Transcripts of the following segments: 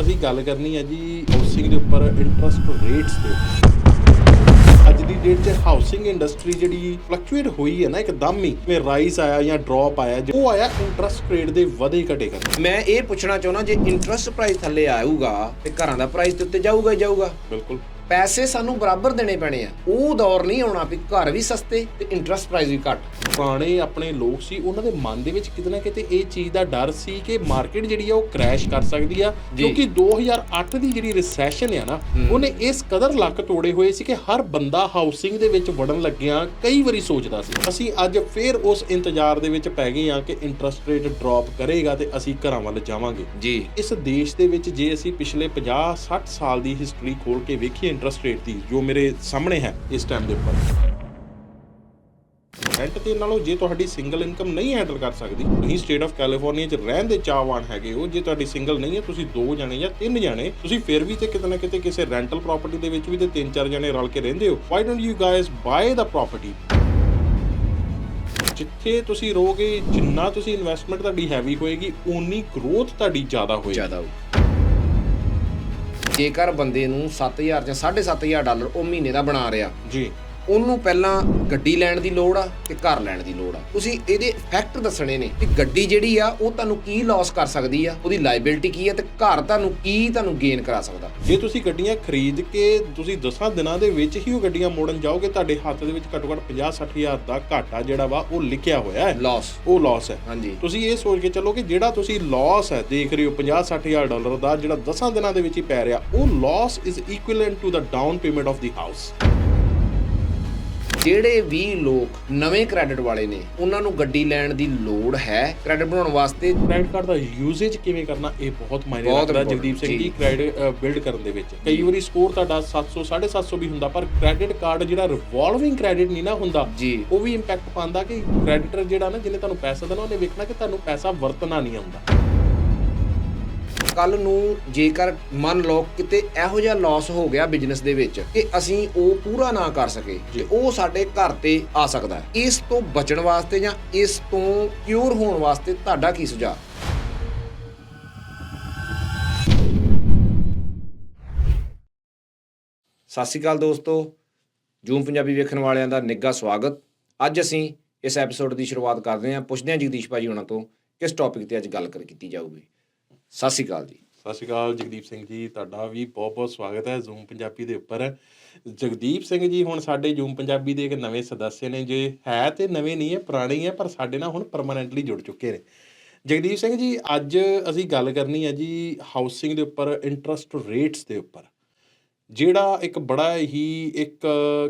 ਅਸੀਂ ਗੱਲ ਕਰਨੀ ਹੈ ਜੀ ਹਾਊਸਿੰਗ ਦੇ ਉੱਪਰ ਇੰਟਰਸਟ ਰੇਟਸ ਦੇ। ਅੱਜ ਦੀ ਡੇਟ 'ਚ ਹਾਊਸਿੰਗ ਇੰਡਸਟਰੀ ਜਿਹੜੀ ਫਲਕਚੁਏਟ ਹੋਈ ਹੈ ਨਾ ਇੱਕਦਮ ਹੀ ਜਿਵੇਂ ਰਾਈਜ਼ ਆਇਆ ਜਾਂ ਡ੍ਰੌਪ ਆਇਆ ਉਹ ਆਇਆ ਇੰਟਰਸਟ ਰੇਟ ਦੇ ਵਧੇ ਘਟੇ ਕਰਕੇ। ਮੈਂ ਇਹ ਪੁੱਛਣਾ ਚਾਹੁੰਦਾ ਜੇ ਇੰਟਰਸਟ ਪ੍ਰਾਈਸ ਥੱਲੇ ਆਊਗਾ ਤੇ ਘਰਾਂ ਦਾ ਪ੍ਰਾਈਸ ਤੇ ਉੱਤੇ ਜਾਊਗਾ ਹੀ ਜਾਊਗਾ। ਬਿਲਕੁਲ। ਪੈਸੇ ਸਾਨੂੰ ਬਰਾਬਰ ਦੇਣੇ ਪੈਣੇ ਆ। ਉਹ ਦੌਰ ਨਹੀਂ ਆਉਣਾ ਵੀ ਘਰ ਵੀ ਸਸਤੇ ਤੇ ਇੰਟਰਸਟ ਪ੍ਰਾਈਸ ਵੀ ਘੱਟ। ਪੁਰਾਣੇ ਆਪਣੇ ਲੋਕ ਸੀ ਉਹਨਾਂ ਦੇ ਮਨ ਦੇ ਵਿੱਚ ਕਿਤੇ ਨਾ ਕਿਤੇ ਇਹ ਚੀਜ਼ ਦਾ ਡਰ ਸੀ ਕਿ ਮਾਰਕੀਟ ਜਿਹੜੀ ਆ ਉਹ ਕ੍ਰੈਸ਼ ਕਰ ਸਕਦੀ ਆ। ਕਿਉਂਕਿ 2008 ਦੀ ਜਿਹੜੀ ਰਿਸੈਸ਼ਨ ਆ ਨਾ ਉਹਨੇ ਇਸ ਕਦਰ ਲੱਕ ਤੋੜੇ ਹੋਏ ਸੀ ਕਿ ਹਰ ਬੰਦਾ ਹਾਊਸਿੰਗ ਦੇ ਵਿੱਚ ਵੜਨ ਲੱਗਿਆ ਕਈ ਵਾਰੀ ਸੋਚਦਾ ਸੀ। ਅਸੀਂ ਅੱਜ ਫੇਰ ਉਸ ਇੰਤਜ਼ਾਰ ਦੇ ਵਿੱਚ ਪੈ ਗਏ ਆ ਕਿ ਇੰਟਰਸਟ ਰੇਟ ਡ੍ਰੌਪ ਕਰੇਗਾ ਤੇ ਅਸੀਂ ਘਰਾਂ ਵੱਲ ਜਾਵਾਂਗੇ। ਜੀ। ਇਸ ਦੇਸ਼ ਦੇ ਵਿੱਚ ਜੇ ਅਸੀਂ ਪਿਛਲੇ 50 60 ਸਾਲ ਦੀ ਹਿਸਟਰੀ ਖੋਲ ਕੇ ਵੇਖੀਏ ਇੰਟਰਸਟ ਰੇਟ ਦੀ ਜੋ ਮੇਰੇ ਸਾਹਮਣੇ ਹੈ ਇਸ ਟਾਈਮ ਦੇ ਉੱਪਰ। ਰੈਂਟ ਤੇ ਨਾਲੋਂ ਜੇ ਤੁਹਾਡੀ ਸਿੰਗਲ ਇਨਕਮ ਨਹੀਂ ਹੈਂਡਲ ਕਰ ਸਕਦੀ, ਤੁਸੀਂ ਸਟੇਟ ਆਫ ਕੈਲੀਫੋਰਨੀਆ 'ਚ ਰਹਿਣ ਦੇ ਚਾਹਵਾਨ ਹੈਗੇ ਹੋ, ਜੇ ਤੁਹਾਡੀ ਸਿੰਗਲ ਨਹੀਂ ਹੈ, ਤੁਸੀਂ ਦੋ ਜਣੇ ਜਾਂ ਤਿੰਨ ਜਣੇ, ਤੁਸੀਂ ਫਿਰ ਵੀ ਤੇ ਕਿਤੇ ਨਾ ਕਿਤੇ ਕਿਸੇ ਰੈਂਟਲ ਪ੍ਰਾਪਰਟੀ ਦੇ ਵਿੱਚ ਵੀ ਤੇ ਤਿੰਨ ਚਾਰ ਜਣੇ ਰਲ ਕੇ ਰਹਿੰਦੇ ਹੋ। Why don't you guys buy the property ਜਿੱਥੇ ਤੁਸੀਂ ਰਹੋਗੇ, ਜਿੰਨਾ ਤੁਸੀਂ ਇਨਵੈਸਟਮੈਂਟ ਤੁਹਾਡੀ ਹੈਵੀ ਹੋਏਗੀ, ਓਨੀ ਗਰੋਥ ਤੁਹਾਡੀ ਜ਼ਿਆਦਾ ਹੋਏਗੀ। ਜ਼ਿਆਦਾ ਹੋਊ। ਜੇਕਰ ਬੰਦੇ ਨੂੰ 7000 ਜਾਂ 7500 ਡਾਲਰ ਉਹ ਮਹੀਨੇ ਦਾ ਬਣਾ ਰਿਹਾ। ਜੀ। ਉਹਨੂੰ ਪਹਿਲਾਂ ਗੱਡੀ ਲੈਣ ਦੀ ਲੋੜ ਆ ਤੇ ਘਰ ਲੈਣ ਦੀ ਲੋੜ ਆ। ਤੁਸੀਂ ਇਹਦੇ ਫੈਕਟ ਦੱਸਣੇ ਨੇ ਕਿ ਗੱਡੀ ਜਿਹੜੀ ਆ ਉਹ ਤੁਹਾਨੂੰ ਕੀ ਲਾਸ ਕਰ ਸਕਦੀ ਆ? ਉਹਦੀ ਲਾਇਬਿਲਿਟੀ ਕੀ ਆ ਤੇ ਘਰ ਤੁਹਾਨੂੰ ਕੀ ਤੁਹਾਨੂੰ ਗੇਨ ਕਰਾ ਸਕਦਾ? ਜੇ ਤੁਸੀਂ ਗੱਡੀਆਂ ਖਰੀਦ ਕੇ ਤੁਸੀਂ 10 ਦਿਨਾਂ ਦੇ ਵਿੱਚ ਹੀ ਉਹ ਗੱਡੀਆਂ ਮੋੜਨ ਜਾਓਗੇ ਤੁਹਾਡੇ ਹੱਥ ਦੇ ਵਿੱਚ ਘੱਟੋ ਘੱਟ 50 ਹਜ਼ਾਰ ਦਾ ਘਾਟਾ ਜਿਹੜਾ ਵਾ ਉਹ ਲਿਖਿਆ ਹੋਇਆ ਹੈ। ਲਾਸ ਉਹ ਲਾਸ ਹੈ। ਹਾਂਜੀ। ਤੁਸੀਂ ਇਹ ਸੋਚ ਕੇ ਚੱਲੋ ਕਿ ਜਿਹੜਾ ਤੁਸੀਂ ਲਾਸ ਹੈ ਦੇਖ ਰਹੇ ਹੋ 50 ਹਜ਼ਾਰ ਡਾਲਰ ਦਾ ਜਿਹੜਾ 10 ਦਿਨਾਂ ਦੇ ਵਿੱਚ ਹੀ ਪੈ ਰਿਹਾ ਉਹ loss is equivalent to the down payment of the house ਜਿਹੜੇ ਵੀ ਲੋਕ ਨਵੇਂ ਕ੍ਰੈਡਿਟ ਵਾਲੇ ਨੇ ਉਹਨਾਂ ਨੂੰ ਗੱਡੀ ਲੈਣ ਦੀ ਲੋੜ ਹੈ। ਕ੍ਰੈਡਿਟ ਬਣਾਉਣ ਵਾਸਤੇ ਕ੍ਰੈਡਿਟ ਕਾਰਡ ਦਾ ਯੂਸੇਜ ਕਿਵੇਂ ਕਰਨਾ ਇਹ ਬਹੁਤ ਮਾਇਨੇ ਰੱਖਦਾ ਜਗਦੀਪ ਸਿੰਘ ਜੀ। ਕ੍ਰੈਡਿਟ ਬਿਲਡ ਕਰਨ ਦੇ ਵਿੱਚ। ਕਈ ਵਾਰੀ ਸਕੋਰ ਤੁਹਾਡਾ 700 750 ਵੀ ਹੁੰਦਾ ਪਰ ਕ੍ਰੈਡਿਟ ਕਾਰਡ ਜਿਹੜਾ ਰਿਵੋਲਵਿੰਗ ਕ੍ਰੈਡਿਟ ਨਹੀਂ ਨਾ ਹੁੰਦਾ ਉਹ ਵੀ ਇੰਪੈਕਟ ਪਾਉਂਦਾ ਕਿ ਕ੍ਰੈਡੀਟਰ ਜਿਹੜਾ ਨਾ ਜਿਹਨੇ ਤੁਹਾਨੂੰ ਪੈਸਾ ਦੇਣਾ ਉਹਨੇ ਵੇਖਣਾ ਕਿ ਤੁਹਾਨੂੰ ਪੈਸਾ ਵਰਤਣਾ ਨਹੀਂ ਆਉਂਦਾ। ਕੱਲ ਨੂੰ ਜੇਕਰ ਮੰਨ ਲਓ ਕਿਤੇ ਇਹੋ ਜਿਹਾ ਲਾਸ ਹੋ ਗਿਆ ਬਿਜ਼ਨਸ ਦੇ ਵਿੱਚ ਕਿ ਅਸੀਂ ਉਹ ਪੂਰਾ ਨਾ ਕਰ ਸਕੇ ਤੇ ਉਹ ਸਾਡੇ ਘਰ ਤੇ ਆ ਸਕਦਾ ਹੈ। ਇਸ ਤੋਂ ਬਚਣ ਵਾਸਤੇ ਜਾਂ ਇਸ ਤੋਂ ਕਿਉਰ ਹੋਣ ਵਾਸਤੇ ਤੁਹਾਡਾ ਕੀ ਸੁਝਾਅ? ਸਤਿ ਸ਼੍ਰੀ ਅਕਾਲ ਦੋਸਤੋ। ਜੂਮ ਪੰਜਾਬੀ ਵੇਖਣ ਵਾਲਿਆਂ ਦਾ ਨਿੱਘਾ ਸਵਾਗਤ। ਅੱਜ ਅਸੀਂ ਇਸ ਐਪੀਸੋਡ ਦੀ ਸ਼ੁਰੂਆਤ ਕਰਦੇ ਹਾਂ। ਪੁੱਛਦੇ ਹਾਂ ਜਗਦੀਸ਼ ਭਾਜੀ ਉਹਨਾਂ ਤੋਂ ਕਿਸ ਟੌਪਿਕ ਤੇ ਅੱਜ ਗੱਲ ਕਰ ਕੀਤੀ ਜਾਊਗੀ। ਸਤਿ ਸ਼੍ਰੀ ਅਕਾਲ ਜੀ। ਸਤਿ ਸ਼੍ਰੀ ਅਕਾਲ ਜਗਦੀਪ ਸਿੰਘ ਜੀ ਤੁਹਾਡਾ ਵੀ ਬਹੁਤ-ਬਹੁਤ ਸਵਾਗਤ ਹੈ ਜ਼ੂਮ ਪੰਜਾਬੀ ਦੇ ਉੱਪਰ। ਜਗਦੀਪ ਸਿੰਘ ਜੀ ਹੁਣ ਸਾਡੇ ਜ਼ੂਮ ਪੰਜਾਬੀ ਦੇ ਇੱਕ ਨਵੇਂ ਸਦੱਸਿਆ ਨੇ ਜੇ ਹੈ ਤੇ ਨਵੇਂ ਨਹੀਂ ਹੈ ਪੁਰਾਣੇ ਹੀ ਹੈ ਪਰ ਸਾਡੇ ਨਾਲ ਹੁਣ ਪਰਮਾਨੈਂਟਲੀ ਜੁੜ ਚੁੱਕੇ ਨੇ। ਜਗਦੀਪ ਸਿੰਘ ਜੀ ਅੱਜ ਅਸੀਂ ਗੱਲ ਕਰਨੀ ਹੈ ਜੀ ਹਾਊਸਿੰਗ ਦੇ ਉੱਪਰ ਇੰਟਰਸਟ ਰੇਟਸ ਦੇ ਉੱਪਰ। ਜਿਹੜਾ ਇੱਕ ਬੜਾ ਹੀ ਇੱਕ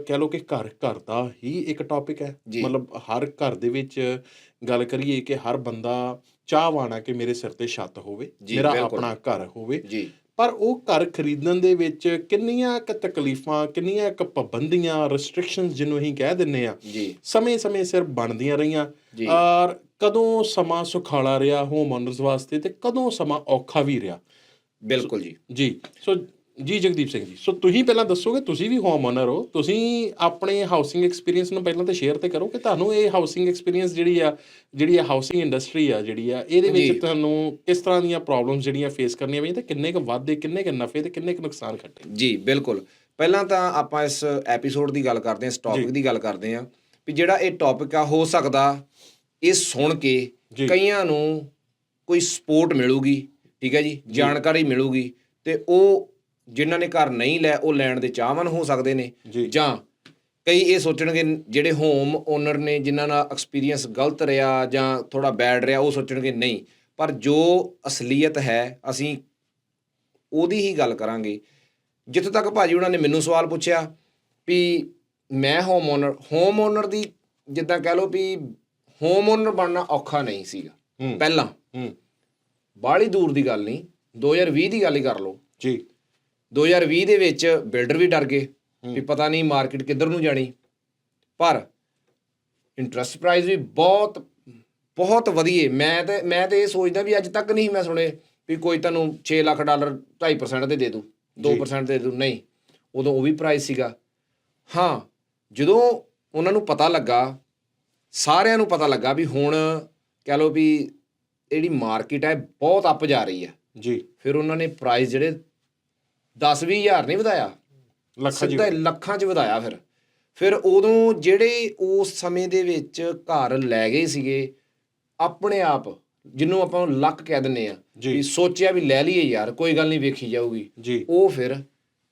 ਕਹਿ ਲਓ ਕਿ ਘਰ ਘਰ ਦਾ ਹੀ ਇੱਕ ਟੌਪਿਕ ਹੈ। ਮਤਲਬ ਹਰ ਘਰ ਦੇ ਵਿੱਚ ਗੱਲ ਕਰੀਏ ਕਿ ਹਰ ਬੰਦਾ ਚਾਹਵਾਨ ਆ ਕਿ ਮੇਰੇ ਸਿਰ ਤੇ ਛੱਤ ਹੋਵੇ ਮੇਰਾ। ਆਪਣਾ ਘਰ ਹੋਵੇ। ਜੀ। ਪਰ ਉਹ ਘਰ ਖਰੀਦਣ ਦੇ ਵਿੱਚ ਕਿੰਨੀਆਂ ਕੁ ਤਕਲੀਫਾਂ ਕਿੰਨੀਆਂ ਕੁ ਪਾਬੰਦੀਆਂ ਰੈਸਟ੍ਰਿਕਸ਼ਨਸ ਜਿਹਨੂੰ ਅਸੀਂ ਕਹਿ ਦਿੰਨੇ ਆ ਸਮੇਂ-ਸਮੇਂ ਸਿਰ ਬਣਦੀਆਂ ਰਹੀਆਂ। ਔਰ ਕਦੋਂ ਸਮਾਂ ਸੁਖਾਲਾ ਰਿਹਾ ਹੋਮ ਓਨਰਸ ਵਾਸਤੇ ਤੇ ਕਦੋਂ ਸਮਾਂ ਔਖਾ ਵੀ ਰਿਹਾ। ਬਿਲਕੁਲ ਜੀ। ਜੀ ਸੋ ਜੀ ਜਗਦੀਪ ਸਿੰਘ ਜੀ ਸੋ ਤੁਸੀਂ ਪਹਿਲਾਂ ਦੱਸੋਗੇ ਤੁਸੀਂ ਵੀ ਹੋਮ ਓਨਰ ਹੋ ਤੁਸੀਂ ਆਪਣੇ ਹਾਊਸਿੰਗ ਐਕਸਪੀਰੀਅੰਸ ਨੂੰ ਪਹਿਲਾਂ ਤਾਂ ਸ਼ੇਅਰ ਤੇ ਕਰੋ ਕਿ ਤੁਹਾਨੂੰ ਇਹ ਹਾਊਸਿੰਗ ਐਕਸਪੀਰੀਅੰਸ ਜਿਹੜੀ ਆ ਜਿਹੜੀ ਆ ਹਾਊਸਿੰਗ ਇੰਡਸਟਰੀ ਆ ਜਿਹੜੀ ਆ ਇਹਦੇ। ਵਿੱਚ ਤੁਹਾਨੂੰ ਕਿਸ ਤਰ੍ਹਾਂ ਦੀਆਂ ਪ੍ਰੋਬਲਮਸ ਜਿਹੜੀਆਂ ਫੇਸ ਕਰਨੀਆਂ ਪਈਆਂ ਤੇ ਕਿੰਨੇ ਕੁ ਵਾਧੇ ਕਿੰਨੇ ਕੁ ਨਫੇ ਤੇ ਕਿੰਨੇ ਕੁ ਨੁਕਸਾਨ ਖੱਟੇ ਜੀ ਬਿਲਕੁਲ ਪਹਿਲਾਂ ਤਾਂ ਆਪਾਂ ਇਸ ਐਪੀਸੋਡ ਦੀ ਗੱਲ ਕਰਦੇ ਹਾਂ ਇਸ ਟੌਪਿਕ। ਦੀ ਗੱਲ ਕਰਦੇ ਹਾਂ ਵੀ ਜਿਹੜਾ ਇਹ ਟੌਪਿਕ ਆ ਹੋ ਸਕਦਾ ਇਹ ਸੁਣ ਕੇ। ਕਈਆਂ ਨੂੰ ਕੋਈ ਸਪੋਰਟ ਮਿਲੂਗੀ ਠੀਕ ਹੈ ਜੀ ਜਾਣਕਾਰੀ ਮਿਲੂਗੀ ਤੇ ਉਹ ਜਿਨ੍ਹਾਂ ਨੇ ਘਰ ਨਹੀਂ ਲੈ ਉਹ ਲੈਣ ਦੇ ਚਾਹਵਾਨ ਹੋ ਸਕਦੇ ਨੇ। ਜੀ। ਕਈ ਇਹ ਸੋਚਣਗੇ ਜਿਹੜੇ ਹੋਮ ਓਨਰ ਨੇ ਜਿਨ੍ਹਾਂ ਦਾ ਐਕਸਪੀਰੀਅੰਸ ਗਲਤ ਰਿਹਾ ਜਾਂ ਥੋੜਾ ਬੈਡ ਰਿਹਾ ਉਹ ਸੋਚਣਗੇ ਨਹੀਂ। ਪਰ ਜੋ ਅਸਲੀਅਤ ਹੈ ਅਸੀਂ ਉਹਦੀ ਹੀ ਗੱਲ ਕਰਾਂਗੇ। ਜਿੱਥੇ ਤੱਕ ਭਾਜੀ ਉਹਨਾਂ ਨੇ ਮੈਨੂੰ ਸਵਾਲ ਪੁੱਛਿਆ ਵੀ ਮੈਂ ਹੋਮ ਓਨਰ ਹੋਮ ਓਨਰ ਦੀ ਜਿੱਦਾਂ ਕਹਿ ਲਓ ਵੀ ਹੋਮ ਓਨਰ ਬਣਨਾ ਔਖਾ ਨਹੀਂ ਸੀਗਾ। ਪਹਿਲਾਂ ਹੂੰ। ਬਾਹਲੀ ਦੂਰ ਦੀ ਗੱਲ ਨਹੀਂ 2020 ਦੀ ਗੱਲ ਹੀ ਕਰ ਲਓ। ਜੀ। 2020 ਦੇ ਵਿੱਚ ਬਿਲਡਰ ਵੀ ਡਰ ਗਏ ਵੀ ਪਤਾ ਨਹੀਂ ਮਾਰਕੀਟ ਕਿੱਧਰ ਨੂੰ ਜਾਣੀ। ਪਰ ਇੰਟਰਸਟ ਪ੍ਰਾਈਸ ਵੀ ਬਹੁਤ ਬਹੁਤ ਵਧੀਆ ਮੈਂ ਤੇ ਮੈਂ ਤੇ ਇਹ ਸੋਚਦਾ ਵੀ ਅੱਜ ਤੱਕ ਨਹੀਂ ਮੈਂ ਸੁਣੇ ਵੀ ਕੋਈ ਤੁਹਾਨੂੰ 6 ਲੱਖ ਡਾਲਰ 2.5% ਦੇ ਦੇ ਦੂ 2% ਦੇ ਦੂ ਨਹੀਂ ਉਦੋਂ ਉਹ ਵੀ ਪ੍ਰਾਈਸ ਸੀਗਾ। ਹਾਂ ਜਦੋਂ ਉਹਨਾਂ ਨੂੰ ਪਤਾ ਲੱਗਾ ਸਾਰਿਆਂ ਨੂੰ ਪਤਾ ਲੱਗਾ ਵੀ ਹੁਣ ਕਹ ਲਓ ਵੀ ਜਿਹੜੀ ਮਾਰਕੀਟ ਹੈ ਬਹੁਤ ਅੱਪ ਜਾ ਰਹੀ ਹੈ। ਜੀ। ਫਿਰ ਉਹਨਾਂ ਨੇ ਪ੍ਰਾਈਸ ਜਿਹੜੇ 10 ਹਜ਼ਾਰ ਨਹੀਂ ਵਧਾਇਆ ਲੱਖਾਂ ਜੀ ਸਿੱਧਾ ਹੀ ਲੱਖਾਂ 'ਚ ਵਧਾਇਆ ਫਿਰ ਫਿਰ ਉਦੋਂ ਜਿਹੜੇ ਉਸ ਸਮੇਂ ਦੇ ਵਿੱਚ ਘਰ ਲੈ ਗਏ ਸੀਗੇ ਆਪਣੇ ਆਪ ਜਿਹਨੂੰ ਆਪਾਂ ਲੱਕ ਕਹਿ ਦਿੰਨੇ ਆ ਜੀ। ਵੀ ਸੋਚਿਆ ਵੀ ਲੈ ਲਈਏ ਯਾਰ ਕੋਈ ਗੱਲ ਨਹੀਂ ਵੇਖੀ ਜਾਊਗੀ ਜੀ ਉਹ ਫਿਰ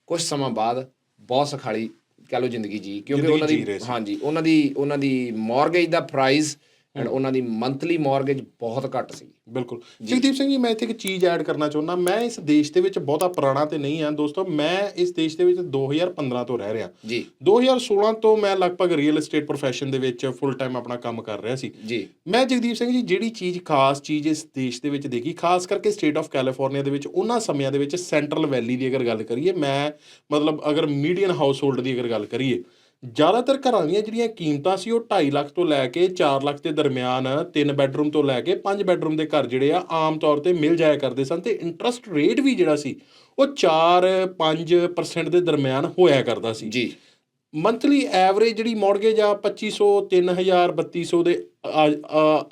ਕੁਝ ਸਮਾਂ ਬਾਅਦ ਬਹੁਤ ਸਖਾਲੀ ਕਹ ਲਓ ਜ਼ਿੰਦਗੀ ਜੀ ਕਿਉਂਕਿ ਜ਼ਿੰਦਗੀ ਉਹਨਾਂ ਜੀ ਦੀ ਰਹੇ ਸੀ। ਹਾਂਜੀ ਉਹਨਾਂ ਦੀ ਉਹਨਾਂ ਦੀ ਮਾਰਗੇਜ ਦਾ ਪ੍ਰਾਈਸ ਐਂਡ ਉਹਨਾਂ ਦੀ ਮੰਥਲੀ ਮਾਰਗੇਜ ਬਹੁਤ ਘੱਟ ਸੀ। ਬਿਲਕੁਲ। ਜਗਦੀਪ ਸਿੰਘ ਜੀ ਮੈਂ ਇੱਥੇ ਇੱਕ ਚੀਜ਼ ਐਡ ਕਰਨਾ ਚਾਹੁੰਦਾ। ਮੈਂ ਇਸ ਦੇਸ਼ ਦੇ ਵਿੱਚ ਬਹੁਤਾ ਪੁਰਾਣਾ ਤੇ ਨਹੀਂ ਆ ਦੋਸਤੋ ਮੈਂ ਇਸ ਦੇਸ਼ ਦੇ ਵਿੱਚ 2015 ਤੋਂ ਰਹਿ ਰਿਹਾ। ਜੀ। 2016 ਤੋਂ ਮੈਂ ਲਗਭਗ ਰੀਅਲ ਏਸਟੇਟ profession ਦੇ ਵਿੱਚ ਫੁੱਲ ਟਾਈਮ ਆਪਣਾ ਕੰਮ ਕਰ ਰਿਹਾ ਸੀ। ਜੀ। ਮੈਂ ਜਗਦੀਪ ਸਿੰਘ ਜੀ ਜਿਹੜੀ ਚੀਜ਼ ਖਾਸ ਚੀਜ਼ ਇਸ ਦੇਸ਼ ਦੇ ਵਿੱਚ ਦੇਖੀ ਖਾਸ ਕਰਕੇ ਸਟੇਟ ਆਫ ਕੈਲੀਫੋਰਨੀਆ ਦੇ ਵਿੱਚ ਉਹਨਾਂ ਸਮਿਆਂ ਦੇ ਵਿੱਚ ਸੈਂਟਰਲ ਵੈਲੀ ਦੀ ਅਗਰ ਗੱਲ ਕਰੀਏ ਮੈਂ ਮਤਲਬ ਅਗਰ ਮੀਡੀਅਨ ਹਾਊਸਹੋਲਡ ਦੀ ਅਗਰ ਗੱਲ ਕਰੀਏ ਜ਼ਿਆਦਾਤਰ ਘਰਾਂ ਦੀਆਂ ਜਿਹੜੀਆਂ ਕੀਮਤਾਂ ਸੀ ਉਹ 2.5 ਲੱਖ ਤੋਂ ਲੈ ਕੇ 4 ਲੱਖ ਦੇ ਦਰਮਿਆਨ 3 ਬੈੱਡਰੂਮ ਤੋਂ ਲੈ ਕੇ 5 ਬੈੱਡਰੂਮ ਦੇ ਘਰ ਜਿਹੜੇ ਆ ਆਮ ਤੌਰ ਤੇ ਮਿਲ ਜਾਇਆ ਕਰਦੇ ਸਨ ਤੇ ਇੰਟਰਸਟ ਰੇਟ ਵੀ ਜਿਹੜਾ ਸੀ ਉਹ 4-5% ਦੇ ਦਰਮਿਆਨ ਹੋਇਆ ਕਰਦਾ ਸੀ। ਜੀ। ਮੰਥਲੀ ਐਵਰੇਜ ਜਿਹੜੀ ਮਾਰਗੇਜ ਆ 2500 3000 3200 ਦੇ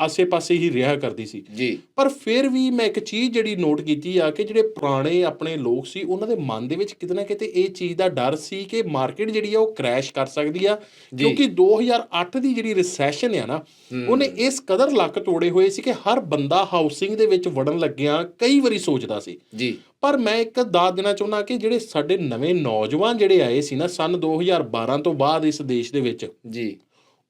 ਆਸੇ-ਪਾਸੇ ਹੀ ਰਿਹਾ ਕਰਦੀ ਸੀ। ਜੀ। ਪਰ ਫਿਰ ਵੀ ਮੈਂ ਇੱਕ ਚੀਜ਼ ਜਿਹੜੀ ਨੋਟ ਕੀਤੀ ਆ ਕਿ ਜਿਹੜੇ ਪੁਰਾਣੇ ਆਪਣੇ ਲੋਕ ਸੀ ਉਹਨਾਂ ਦੇ ਮਨ ਦੇ ਵਿੱਚ ਕਿਤੇ ਨਾ ਕਿਤੇ ਇਹ ਚੀਜ਼ ਦਾ ਡਰ ਸੀ ਕਿ ਮਾਰਕੀਟ ਜਿਹੜੀ ਆ ਉਹ ਕ੍ਰੈਸ਼ ਕਰ ਸਕਦੀ ਆ। ਕਿਉਂਕਿ 2008 ਦੀ ਜਿਹੜੀ ਰਿਸੈਸ਼ਨ ਆ ਨਾ ਉਹਨੇ ਇਸ ਕਦਰ ਲੱਕ ਤੋੜੇ ਹੋਏ ਸੀ ਕਿ ਹਰ ਬੰਦਾ ਹਾਊਸਿੰਗ ਦੇ ਵਿੱਚ ਵੜਨ ਲੱਗਿਆ ਕਈ ਵਾਰੀ ਸੋਚਦਾ ਸੀ। ਜੀ। ਪਰ ਮੈਂ ਇੱਕ ਦਾਤ ਦੇਣਾ ਚਾਹੁੰਦਾ ਕਿ ਜਿਹੜੇ ਸਾਡੇ ਨਵੇਂ ਨੌਜਵਾਨ ਜਿਹੜੇ ਆਏ ਸੀ ਨਾ ਸਨ 2012 ਤੋਂ ਬਾਅਦ ਇਸ ਦੇਸ਼ ਦੇ ਵਿੱਚ ਜੀ।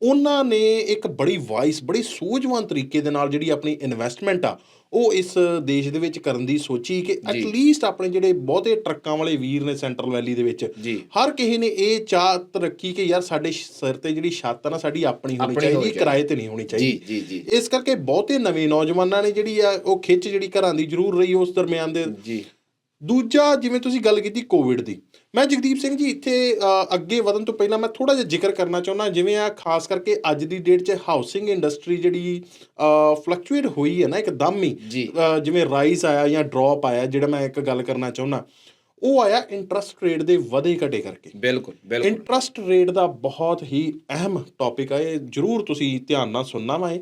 ਉਹਨਾਂ ਨੇ ਇੱਕ ਬੜੀ ਵਾਈਸ ਬੜੀ ਸੂਝਵਾਨ ਤਰੀਕੇ ਦੇ ਨਾਲ ਜਿਹੜੀ ਆਪਣੀ ਇਨਵੈਸਟਮੈਂਟ ਆ ਉਹ ਇਸ ਦੇਸ਼ ਦੇ ਵਿੱਚ ਕਰਨ ਦੀ ਸੋਚੀ ਕਿ ਐਟਲੀਸਟ ਆਪਣੇ ਜਿਹੜੇ ਬਹੁਤੇ ਟਰੱਕਾਂ ਵਾਲੇ ਵੀਰ ਨੇ ਸੈਂਟਰਲ ਵੈਲੀ ਦੇ ਵਿੱਚ ਹਰ ਕਿਸੇ ਨੇ ਇਹ ਚਾਹਤ ਰੱਖੀ ਕਿ ਯਾਰ ਸਾਡੇ ਸਿਰ ਤੇ ਜਿਹੜੀ ਛੱਤ ਆ ਨਾ ਸਾਡੀ ਆਪਣੀ ਹੋਣੀ ਚਾਹੀਦੀ ਕਿਰਾਏ ਤੇ ਨਹੀਂ ਹੋਣੀ ਚਾਹੀਦੀ। ਇਸ ਕਰਕੇ ਬਹੁਤੇ ਨਵੇਂ ਨੌਜਵਾਨਾਂ ਨੇ ਜਿਹੜੀ ਆ ਉਹ ਖਿੱਚ ਜਿਹੜੀ ਘਰਾਂ ਦੀ ਜ਼ਰੂਰ ਰਹੀ ਉਸ ਦਰਮਿਆਨ ਦੇ ਦੂਜਾ ਜਿਵੇਂ ਤੁਸੀਂ ਗੱਲ ਕੀਤੀ ਕੋਵਿਡ ਦੀ ਮੈਂ ਜਗਦੀਪ ਸਿੰਘ ਜੀ ਇੱਥੇ ਅੱਗੇ ਵਧਣ ਤੋਂ ਪਹਿਲਾਂ ਮੈਂ ਥੋੜਾ ਜਿਹਾ ਜ਼ਿਕਰ ਕਰਨਾ ਚਾਹੁੰਦਾ ਜਿਵੇਂ ਆ ਖਾਸ ਕਰਕੇ ਅੱਜ ਦੀ ਡੇਟ 'ਚ ਹਾਊਸਿੰਗ ਇੰਡਸਟਰੀ ਜਿਹੜੀ ਫਲਕਚੁਏਟ ਹੋਈ ਹੈ ਨਾ ਇੱਕਦਮ ਹੀ ਜੀ। ਅ, ਜਿਵੇਂ ਰਾਈਜ਼ ਆਇਆ ਜਾਂ ਡ੍ਰੌਪ ਆਇਆ ਜਿਹੜਾ ਮੈਂ ਇੱਕ ਗੱਲ ਕਰਨਾ ਚਾਹੁੰਦਾ ਉਹ ਆਇਆ ਇੰਟਰਸਟ ਰੇਟ ਦੇ ਵਧੇ ਘਟੇ ਕਰਕੇ। ਬਿਲਕੁਲ ਬਿਲਕੁਲ। ਇੰਟਰਸਟ ਰੇਟ ਦਾ ਬਹੁਤ ਹੀ ਅਹਿਮ ਟੌਪਿਕ ਹੈ ਇਹ ਜਰੂਰ ਤੁਸੀਂ ਧਿਆਨ ਨਾਲ ਸੁਣਨਾ ਵਾ ਇਹ।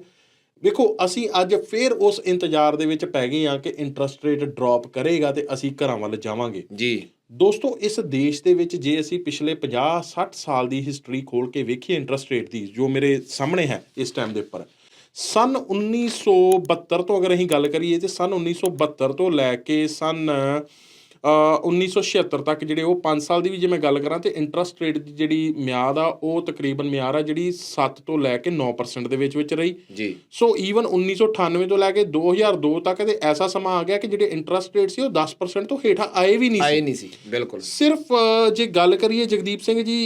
ਵੇਖੋ ਅਸੀਂ ਅੱਜ ਫੇਰ ਉਸ ਇੰਤਜ਼ਾਰ ਦੇ ਵਿੱਚ ਪੈ ਗਏ ਆ ਕਿ ਇੰਟਰਸਟ ਰੇਟ ਡ੍ਰੌਪ ਕਰੇਗਾ ਤੇ ਅਸੀਂ ਘਰਾਂ ਵੱਲ ਜਾਵਾਂਗੇ। ਜੀ। ਦੋਸਤੋ ਇਸ ਦੇਸ਼ ਦੇ ਵਿੱਚ ਜੇ ਅਸੀਂ ਪਿਛਲੇ 50 60 ਸਾਲ ਦੀ ਹਿਸਟਰੀ ਖੋਲ ਕੇ ਵੇਖੀਏ ਇੰਟਰਸਟ ਰੇਟ ਦੀ ਜੋ ਮੇਰੇ ਸਾਹਮਣੇ ਹੈ ਇਸ ਟਾਈਮ ਦੇ ਉੱਪਰ ਸਨ 1972 ਤੋਂ ਅਗਰ ਅਸੀਂ ਗੱਲ ਕਰੀਏ ਤੇ ਸਨ 1972 ਤੋਂ ਲੈ ਕੇ ਸਨ 1976 ਤੱਕ ਜਿਹੜੇ ਉਹ 5 ਸਾਲ ਦੀ ਵੀ ਜੇ ਮੈਂ ਗੱਲ ਕਰਾਂ ਤੇ ਇੰਟਰਸਟ ਰੇਟ ਦੀ ਜਿਹੜੀ ਮਿਆਦ ਆ ਉਹ ਤਕਰੀਬਨ ਮਿਆਰ ਆ ਜਿਹੜੀ 7 ਤੋਂ ਲੈ ਕੇ 9% ਦੇ ਵਿੱਚ ਵਿੱਚ ਰਹੀ। ਜੀ। ਸੋ ਈਵਨ 1998 ਤੋਂ ਲੈ ਕੇ 2002 ਤੱਕ ਤੇ ਐਸਾ ਸਮਾਂ ਆ ਗਿਆ ਕਿ ਜਿਹੜੇ ਇੰਟਰਸਟ ਰੇਟ ਸੀ ਉਹ 10% ਤੋਂ ਹੇਠਾਂ ਆਏ ਵੀ ਨਹੀਂ ਸੀ। ਆਏ ਨਹੀਂ ਸੀ ਬਿਲਕੁਲ। ਸਿਰਫ ਜੇ ਗੱਲ ਕਰੀਏ ਜਗਦੀਪ ਸਿੰਘ ਜੀ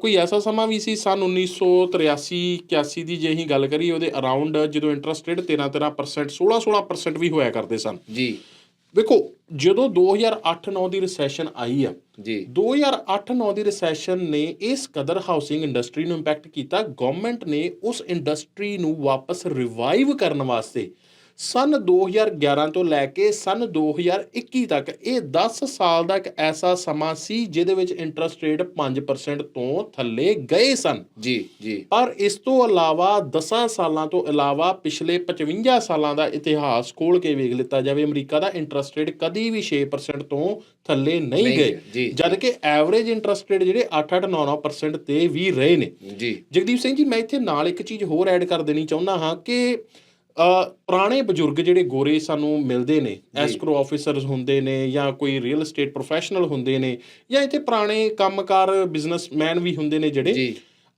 ਕੋਈ ਐਸਾ ਸਮਾਂ ਵੀ ਸੀ ਸਨ 1983 81 ਦੀ ਜੇ ਅਸੀਂ ਗੱਲ ਕਰੀਏ ਉਹਦੇ ਅਰਾਊਂਡ ਜਦੋਂ ਇੰਟਰਸਟ ਰੇਟ 13 13% 16 16% ਵੀ ਹੋਇਆ ਕਰਦੇ ਸਨ। ਜੀ। ਵੇਖੋ ਜਦੋਂ 2008-9 ਦੀ ਰਿਸੈਸ਼ਨ ਆਈ ਆ ਜੀ। 2008-9 ਦੀ ਰਿਸੈਸ਼ਨ ਨੇ ਇਸ ਕਦਰ ਹਾਊਸਿੰਗ ਇੰਡਸਟਰੀ ਨੂੰ ਇੰਪੈਕਟ ਕੀਤਾ। ਗਵਰਨਮੈਂਟ ਨੇ ਉਸ ਇੰਡਸਟਰੀ ਨੂੰ ਵਾਪਸ ਰਿਵਾਈਵ ਕਰਨ ਵਾਸਤੇ ਸਨ 2011 ਤੋਂ ਲੈ ਕੇ ਸਨ 2021 ਤੱਕ ਇਹ 10 ਸਾਲ ਦਾ ਇੱਕ ਐਸਾ ਸਮਾਂ ਸੀ ਜਿਹਦੇ ਵਿੱਚ ਇੰਟਰਸਟ ਰੇਟ 5% ਤੋਂ ਥੱਲੇ ਗਏ ਸਨ। ਜੀ ਜੀ। ਪਰ ਇਸ ਤੋਂ ਇਲਾਵਾ 10 ਸਾਲਾਂ ਤੋਂ ਇਲਾਵਾ ਪਿਛਲੇ 55 ਸਾਲਾਂ ਦਾ ਇਤਿਹਾਸ ਖੋਲ ਕੇ ਵੇਖ ਲਿੱਤਾ ਜਾਵੇ ਅਮਰੀਕਾ ਦਾ ਇੰਟਰਸਟ ਰੇਟ ਕਦੀ ਵੀ 6% ਤੋਂ ਥੱਲੇ ਨਹੀਂ ਗਏ ਗਏ, ਜੀ, ਜਦ ਕਿ ਐਵਰੇਜ ਇੰਟਰਸਟ ਰੇਟ ਜਿਹੜੇ 8-8 9-9% ਤੇ ਵੀ ਰਹੇ ਨੇ। ਜੀ। ਜਗਦੀਪ ਸਿੰਘ ਜੀ ਮੈਂ ਇੱਥੇ ਨਾਲ ਇੱਕ ਚੀਜ਼ ਹੋਰ ਐਡ ਕਰ ਦੇਣੀ ਚਾਹੁੰਦਾ ਹਾਂ ਕਿ ਪੁਰਾਣੇ ਬਜ਼ੁਰਗ ਜਿਹੜੇ ਗੋਰੇ ਸਾਨੂੰ ਮਿਲਦੇ ਨੇ ਐਸਕਰੋ ਆਫੀਸਰਸ ਹੁੰਦੇ ਨੇ ਜਾਂ ਕੋਈ ਰੀਅਲ ਏਸਟੇਟ ਪ੍ਰੋਫੈਸ਼ਨਲ ਹੁੰਦੇ ਨੇ ਜਾਂ ਇੱਥੇ ਪੁਰਾਣੇ ਕੰਮਕਾਰ ਬਿਜ਼ਨਸਮੈਨ ਵੀ ਹੁੰਦੇ ਨੇ ਜਿਹੜੇ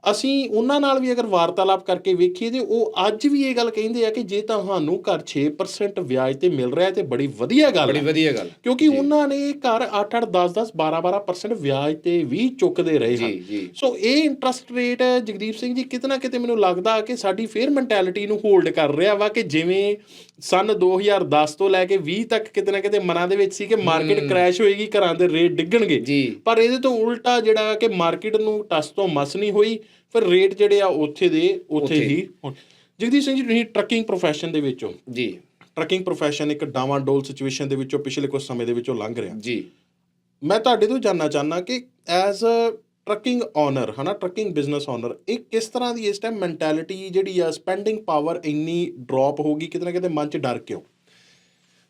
ਅਸੀਂ ਉਹਨਾਂ ਨਾਲ ਵੀ ਅਗਰ ਵਾਰਤਾਲਾਪ ਕਰਕੇ ਵੇਖੀਏ ਤੇ ਉਹ ਅੱਜ ਵੀ ਇਹ ਗੱਲ ਕਹਿੰਦੇ ਆ ਕਿ ਜੇ ਤੁਹਾਨੂੰ ਘਰ 6% ਵਿਆਜ ਤੇ ਮਿਲ ਰਿਹਾ ਤੇ ਬੜੀ ਵਧੀਆ ਗੱਲ ਬੜੀ ਵਧੀਆ ਗੱਲ। ਕਿਉਂਕਿ ਉਹਨਾਂ ਨੇ ਘਰ 8-8 10-10 12-12% ਵਿਆਜ ਤੇ ਵੀ ਚੁੱਕਦੇ ਰਹੇ ਹਨ। ਸੋ ਇਹ ਇੰਟਰਸਟ ਰੇਟ ਜਗਦੀਪ ਸਿੰਘ ਜੀ ਕਿਤੇ ਨਾ ਕਿਤੇ ਮੈਨੂੰ ਲੱਗਦਾ ਕਿ ਸਾਡੀ ਫੇਰ ਮੈਂਟੈਲਿਟੀ ਨੂੰ ਹੋਲਡ ਕਰ ਰਿਹਾ ਵਾ ਕਿ ਜਿਵੇਂ ਸਨ 2010 ਤੋਂ ਲੈ ਕੇ 20 ਤੱਕ ਕਿਤੇ ਨਾ ਕਿਤੇ ਮਨਾਂ ਦੇ ਵਿੱਚ ਸੀ ਕਿ ਮਾਰਕੀਟ ਕ੍ਰੈਸ਼ ਹੋਏਗੀ ਘਰਾਂ ਦੇ ਰੇਟ ਡਿੱਗਣਗੇ। ਪਰ ਇਹਦੇ ਤੋਂ ਉਲਟਾ ਜਿਹੜਾ ਕਿ ਮਾਰਕੀਟ ਨੂੰ ਟਸ ਤੋਂ ਮਸ ਨਹੀਂ ਹੋਈ ਫਿਰ ਰੇਟ ਜਿਹੜੇ ਆ ਉੱਥੇ ਦੇ ਉੱਥੇ ਹੀ ਹੋਣ। ਜਗਦੀਪ ਸਿੰਘ ਜੀ ਤੁਸੀਂ ਟਰੱਕਿੰਗ profession ਦੇ ਵਿੱਚੋਂ ਜੀ। ਟਰੱਕਿੰਗ profession ਇੱਕ ਡਾਵਾਂਡੋਲ ਸਿਚੁਏਸ਼ਨ ਦੇ ਵਿੱਚੋਂ ਪਿਛਲੇ ਕੁਝ ਸਮੇਂ ਦੇ ਵਿੱਚੋਂ ਲੰਘ ਰਿਹਾ। ਜੀ। ਮੈਂ ਤੁਹਾਡੇ ਤੋਂ ਜਾਨਣਾ ਚਾਹਨਾ ਕਿ ਐਜ਼ ਅ ਟਰੱਕਿੰਗ ਓਨਰ ਹਨਾ ਟਰੱਕਿੰਗ ਬਿਜ਼ਨਸ ਓਨਰ ਇਹ ਕਿਸ ਤਰ੍ਹਾਂ ਦੀ ਇਸ ਟਾਈਮ ਮੈਂਟੈਲਿਟੀ ਜਿਹੜੀ ਆ ਸਪੈਂਡਿੰਗ ਪਾਵਰ ਇੰਨੀ ਡ੍ਰੌਪ ਹੋ ਗਈ ਕਿਤੇ ਨਾ ਕਿਤੇ ਮਨ 'ਚ ਡਰ ਕਿਉਂ?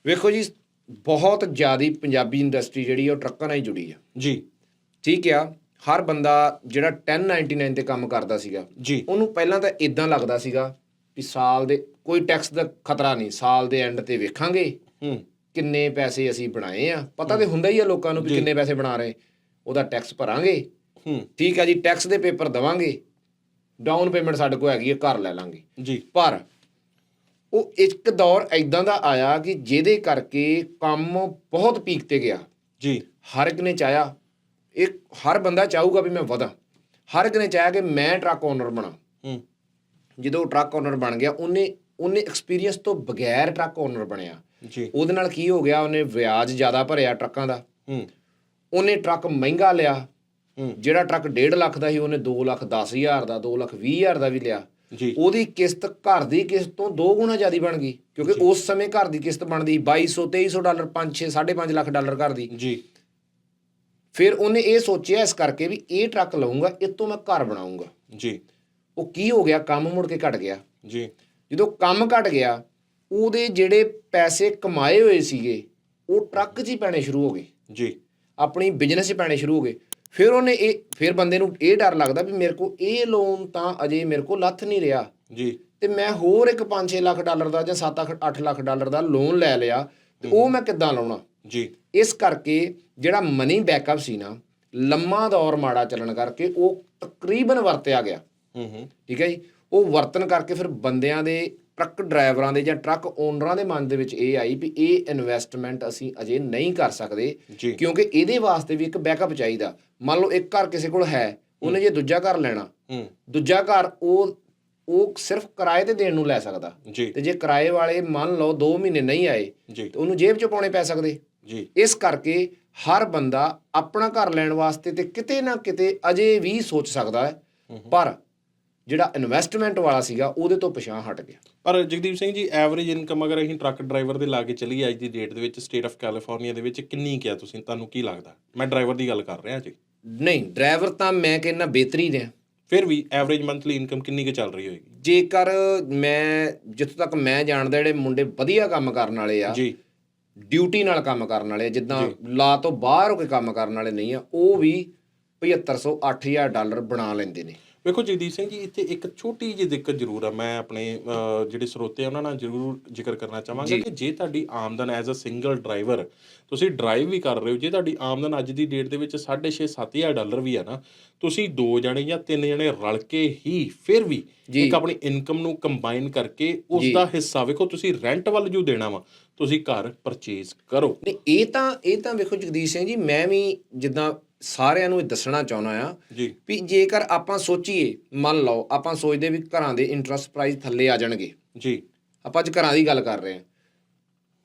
ਵੇਖੋ ਜੀ ਬਹੁਤ ਜ਼ਿਆਦੀ ਪੰਜਾਬੀ ਇੰਡਸਟਰੀ ਜਿਹੜੀ ਆ ਉਹ ਟਰੱਕਾਂ ਨਾਲ ਹੀ ਜੁੜੀ ਆ। ਜੀ। ਠੀਕ ਆ ਹਰ ਬੰਦਾ ਜਿਹੜਾ 1099 ਤੇ ਕੰਮ ਕਰਦਾ ਸੀਗਾ ਜੀ। ਉਹਨੂੰ ਪਹਿਲਾਂ ਤਾਂ ਇਦਾਂ ਲੱਗਦਾ ਸੀਗਾ ਵੀ ਸਾਲ ਦੇ ਕੋਈ ਟੈਕਸ ਦਾ ਖਤਰਾ ਨਹੀਂ ਸਾਲ ਦੇ ਐਂਡ ਤੇ ਵੇਖਾਂਗੇ ਹੂੰ। ਕਿੰਨੇ ਪੈਸੇ ਅਸੀਂ ਬਣਾਏ ਆ। ਪਤਾ ਤੇ ਹੁੰਦਾ ਹੀ ਆ ਲੋਕਾਂ ਨੂੰ ਵੀ ਕਿੰਨੇ ਪੈਸੇ ਬਣਾ ਰਹੇ ਉਹਦਾ ਟੈਕਸ ਭਰਾਂਗੇ। ਠੀਕ ਆ ਜੀ ਟੈਕਸ ਦੇ ਪੇਪਰ ਦਵਾਂਗੇ। ਡਾਊਨ ਪੇਮੈਂਟ ਸਾਡੇ ਕੋਲ ਹੈਗੀ ਹੈ ਘਰ ਲੈ ਲਾਂਗੇ। ਜੀ। ਪਰ ਉਹ ਇੱਕ ਦੌਰ ਐਦਾਂ ਦਾ ਆਇਆ ਕਿ ਜਿਹਦੇ ਕਰਕੇ ਕੰਮ ਬਹੁਤ ਪੀਕ ਤੇ ਗਿਆ। ਜੀ। ਹਰ ਇੱਕ ਨੇ ਚਾਹਿਆ ਇੱਕ ਹਰ ਬੰਦਾ ਚਾਹੂਗਾ ਵੀ ਮੈਂ ਵਧਾਂ। ਹਰ ਇੱਕ ਨੇ ਚਾਹਿਆ ਕਿ ਮੈਂ ਟਰੱਕ ਓਨਰ ਬਣਾ। ਹੂੰ। ਜਦੋਂ ਟਰੱਕ ਓਨਰ ਬਣ ਗਿਆ ਉਹਨੇ ਉਹਨੇ ਐਕਸਪੀਰੀਅੰਸ ਤੋਂ ਬਗੈਰ ਟਰੱਕ ਓਨਰ ਬਣਿਆ। ਜੀ। ਉਹਦੇ ਨਾਲ ਕੀ ਹੋ ਗਿਆ ਉਹਨੇ ਵਿਆਜ ਜ਼ਿਆਦਾ ਭਰਿਆ ਟਰੱਕਾਂ ਦਾ। ਹੂੰ। ਉਹਨੇ ਟਰੱਕ ਮਹਿੰਗਾ ਲਿਆ। ਹੂੰ ਜਿਹੜਾ ਟਰੱਕ 1.5 ਲੱਖ ਦਾ ਸੀ ਉਹਨੇ 2 ਲੱਖ 10 ਹਜ਼ਾਰ ਦਾ 2 ਲੱਖ 20 ਹਜ਼ਾਰ ਦਾ ਵੀ ਲਿਆ। ਜੀ। ਉਹਦੀ ਕਿਸ਼ਤ ਘਰ ਦੀ ਕਿਸ਼ਤ ਤੋਂ ਦੋ ਗੁਣਾ ਜ਼ਿਆਦਾ ਬਣ ਗਈ ਕਿਉਂਕਿ ਉਸ ਸਮੇਂ ਘਰ ਦੀ ਕਿਸ਼ਤ ਬਣਦੀ ਸੀ 2200 2300 ਡਾਲਰ 5 6 5.5 ਲੱਖ ਡਾਲਰ ਘਰ ਦੀ। ਜੀ। ਫਿਰ ਉਹਨੇ ਇਹ ਸੋਚਿਆ ਇਸ ਕਰਕੇ ਵੀ ਇਹ ਟਰੱਕ ਲਵਾਂਗਾ ਇਹ ਤੋਂ ਮੈਂ ਘਰ ਬਣਾਉਂਗਾ ਜੀ। ਉਹ ਕੀ ਹੋ ਗਿਆ? ਕੰਮ ਮੁੜ ਕੇ ਘਟ ਗਿਆ। ਜੀ। ਜਦੋਂ ਕੰਮ ਘਟ ਗਿਆ ਉਹਦੇ ਜਿਹੜੇ ਪੈਸੇ ਕਮਾਏ ਹੋਏ ਸੀਗੇ ਉਹ ਟਰੱਕ 'ਚ ਹੀ ਪੈਣੇ ਸ਼ੁਰੂ ਹੋ ਗਏ। ਜੀ। ਆਪਣੀ ਬਿਜ਼ਨਸ 'ਚ ਪੈਣੇ ਸ਼ੁਰੂ ਹੋ ਗਏ। ਫਿਰ ਉਹਨੇ ਇਹ ਫਿਰ ਬੰਦੇ ਨੂੰ ਇਹ ਡਰ ਲੱਗਦਾ ਵੀ ਮੇਰੇ ਕੋ ਇਹ ਲੋਨ ਤਾਂ ਅਜੇ ਮੇਰੇ ਕੋ ਲੱਥ ਨਹੀਂ ਰਿਹਾ। ਜੀ। ਤੇ ਮੈਂ ਹੋਰ ਇੱਕ 5-6 ਲੱਖ ਡਾਲਰ ਦਾ ਜਾਂ 7-8 ਲੱਖ ਡਾਲਰ ਦਾ ਲੋਨ ਲੈ ਲਿਆ ਤੇ ਉਹ ਮੈਂ ਕਿੱਦਾਂ ਲਾਉਣਾ? ਜੀ। ਇਸ ਕਰਕੇ ਜਿਹੜਾ ਮਨੀ ਬੈਕਅਪ ਸੀ ਨਾ ਲੰਮਾ ਦੌਰ ਮਾੜਾ ਚੱਲਣ ਕਰਕੇ ਉਹ ਤਕਰੀਬਨ ਵਰਤਿਆ ਗਿਆ। ਹੂੰ ਹੂੰ। ਠੀਕ ਹੈ ਜੀ? ਉਹ ਵਰਤਨ ਕਰਕੇ ਫਿਰ ਬੰਦਿਆਂ ਦੇ ਟਰੱਕ ਡਰਾਈਵਰਾਂ ਦੇ ਜਾਂ ਟਰੱਕ ਓਨਰਾਂ ਦੇ ਮਨ ਦੇ ਵਿੱਚ ਇਹ ਆਈ ਵੀ ਇਹ ਇਨਵੈਸਟਮੈਂਟ ਅਸੀਂ ਅਜੇ ਨਹੀਂ ਕਰ ਸਕਦੇ ਕਿਉਂਕਿ ਇਹਦੇ ਵਾਸਤੇ ਵੀ ਇੱਕ ਬੈਕਅਪ ਚਾਹੀਦਾ। ਮੰਨ ਲਓ ਇੱਕ ਘਰ ਕਿਸੇ ਕੋਲ ਹੈ ਉਹਨੇ ਜੇ ਦੂਜਾ ਘਰ ਲੈਣਾ ਦੂਜਾ ਘਰ ਉਹ ਉਹ ਸਿਰਫ ਕਿਰਾਏ ਤੇ ਦੇਣ ਨੂੰ ਲੈ ਸਕਦਾ। ਤੇ ਜੇ ਕਿਰਾਏ ਵਾਲੇ ਮੰਨ ਲਓ 2 ਮਹੀਨੇ ਨਹੀਂ ਆਏ ਤੇ ਉਹਨੂੰ ਜੇਬ 'ਚ ਪਾਉਣੇ ਪੈ ਸਕਦੇ। ਜੀ। ਇਸ ਕਰਕੇ ਹਰ ਬੰਦਾ ਆਪਣਾ ਘਰ ਲੈਣ ਵਾਸਤੇ ਤੇ ਕਿਤੇ ਨਾ ਕਿਤੇ ਅਜੇ ਵੀ ਸੋਚ ਸਕਦਾ ਹੈ। ਪਰ ਜਿਹੜਾ ਇਨਵੈਸਟਮੈਂਟ ਵਾਲਾ ਸੀਗਾ ਉਹਦੇ ਤੋਂ ਪਛਾਣ ਹਟ ਗਿਆ। ਪਰ ਜਗਦੀਪ ਸਿੰਘ ਜੀ ਐਵਰੇਜ ਇਨਕਮ ਅਗਰ ਅਸੀਂ ਟਰੱਕ ਡਰਾਈਵਰ ਦੇ ਲਾ ਕੇ ਚੱਲੀਏ ਅੱਜ ਦੀ ਡੇਟ ਦੇ ਵਿੱਚ ਸਟੇਟ ਆਫ ਕੈਲੀਫੋਰਨੀਆ ਦੇ ਵਿੱਚ ਕਿੰਨੀ ਕਿਹਾ ਤੁਸੀਂ? ਤੁਹਾਨੂੰ ਕੀ ਲੱਗਦਾ? ਮੈਂ ਡਰਾਈਵਰ ਦੀ ਗੱਲ ਕਰ ਰਿਹਾ ਜੀ। ਨਹੀਂ ਡਰਾਈਵਰ ਤਾਂ ਮੈਂ ਕਹਿੰਦਾ ਬਿਹਤਰੀਨ ਹੈ ਫਿਰ ਵੀ ਐਵਰੇਜ ਮੰਥਲੀ ਇਨਕਮ ਕਿੰਨੀ ਕੁ ਚੱਲ ਰਹੀ ਹੋਏਗੀ? ਜੇਕਰ ਮੈਂ ਜਿੱਥੋਂ ਤੱਕ ਮੈਂ ਜਾਣਦਾ ਜਿਹੜੇ ਮੁੰਡੇ ਵਧੀਆ ਕੰਮ ਕਰਨ ਵਾਲੇ ਆ ਜੀ। ਡਿਊਟੀ ਨਾਲ ਕੰਮ ਕਰਨ ਵਾਲੇ ਆ, ਜਿੱਦਾਂ ਲਾ ਤੋਂ ਬਾਹਰ ਹੋ ਕੇ ਕੰਮ ਕਰਨ ਵਾਲੇ ਨਹੀਂ ਆ ਉਹ ਵੀ 7500 8000 ਡਾਲਰ ਬਣਾ ਲੈਂਦੇ ਨੇ। ਵੇਖੋ ਜਗਦੀਪ ਸਿੰਘ ਜੀ ਇੱਥੇ ਇੱਕ ਛੋਟੀ ਜਿਹੀ ਦਿੱਕਤ ਜ਼ਰੂਰ ਆ ਮੈਂ ਆਪਣੇ ਜਿਹੜੇ ਸਰੋਤੇ ਆ ਉਹਨਾਂ ਨਾਲ ਜ਼ਰੂਰ ਜ਼ਿਕਰ ਕਰਨਾ ਚਾਹਾਂਗਾ ਕਿ ਜੇ ਤੁਹਾਡੀ ਆਮਦਨ ਐਜ਼ ਅ ਸਿੰਗਲ ਡਰਾਈਵਰ ਤੁਸੀਂ ਡਰਾਈਵ ਵੀ ਕਰ ਰਹੇ ਹੋ ਜੇ ਤੁਹਾਡੀ ਆਮਦਨ ਅੱਜ ਦੀ ਡੇਟ ਦੇ ਵਿੱਚ 6.5 7000 ਡਾਲਰ ਵੀ ਆ ਨਾ ਤੁਸੀਂ ਦੋ ਜਣੇ ਜਾਂ ਤਿੰਨ ਜਣੇ ਰਲ ਕੇ ਹੀ ਫਿਰ ਵੀ ਇੱਕ ਆਪਣੀ ਇਨਕਮ ਨੂੰ ਕੰਬਾਈਨ ਕਰਕੇ ਉਸ ਦਾ ਹਿੱਸਾ ਵੇਖੋ ਤੁਸੀਂ ਰੈਂਟ ਵੱਲ ਜੋ ਦੇਣਾ ਵਾ ਤੁਸੀਂ ਘਰ ਪਰਚੇਜ਼ ਕਰੋ। ਨਹੀਂ ਇਹ ਤਾਂ ਇਹ ਤਾਂ ਵੇਖੋ ਜਗਦੀਸ਼ ਸਿੰਘ ਜੀ ਮੈਂ ਵੀ ਜਿੱਦਾਂ ਸਾਰਿਆਂ ਨੂੰ ਇਹ ਦੱਸਣਾ ਚਾਹੁੰਦਾ ਆ ਵੀ ਜੇਕਰ ਆਪਾਂ ਸੋਚੀਏ ਮੰਨ ਲਓ ਆਪਾਂ ਸੋਚਦੇ ਵੀ ਘਰਾਂ ਦੇ ਇੰਟਰਸਟ ਪ੍ਰਾਈਸ ਥੱਲੇ ਆ ਜਾਣਗੇ। ਜੀ। ਆਪਾਂ ਅੱਜ ਘਰਾਂ ਦੀ ਗੱਲ ਕਰ ਰਹੇ ਹਾਂ।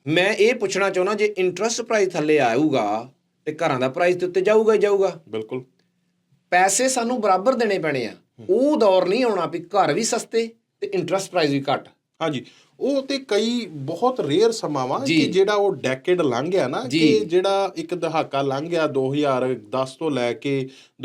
ਮੈਂ ਇਹ ਪੁੱਛਣਾ ਚਾਹੁੰਦਾ ਜੇ ਇੰਟਰਸਟ ਪ੍ਰਾਈਸ ਥੱਲੇ ਆਊਗਾ ਤੇ ਘਰਾਂ ਦਾ ਪ੍ਰਾਈਸ ਤੇ ਉੱਤੇ ਜਾਊਗਾ ਹੀ ਜਾਊਗਾ। ਬਿਲਕੁਲ। ਪੈਸੇ ਸਾਨੂੰ ਬਰਾਬਰ ਦੇਣੇ ਪੈਣੇ ਆ। ਉਹ ਦੌਰ ਨਹੀਂ ਆਉਣਾ ਵੀ ਘਰ ਵੀ ਸਸਤੇ ਤੇ ਇੰਟਰਸਟ ਪ੍ਰਾਈਸ ਵੀ ਘੱਟ। ਹਾਂਜੀ। ਉਹ ਤੇ ਕਈ ਬਹੁਤ ਰੇਅਰ ਸਮਾਂ ਵਾ ਕਿ ਜਿਹੜਾ ਉਹ ਡੈਕੇਡ ਲੰਘ ਗਿਆ ਨਾ ਕਿ ਜਿਹੜਾ ਇੱਕ ਦਹਾਕਾ ਲੰਘ ਗਿਆ 2010 ਤੋਂ ਲੈ ਕੇ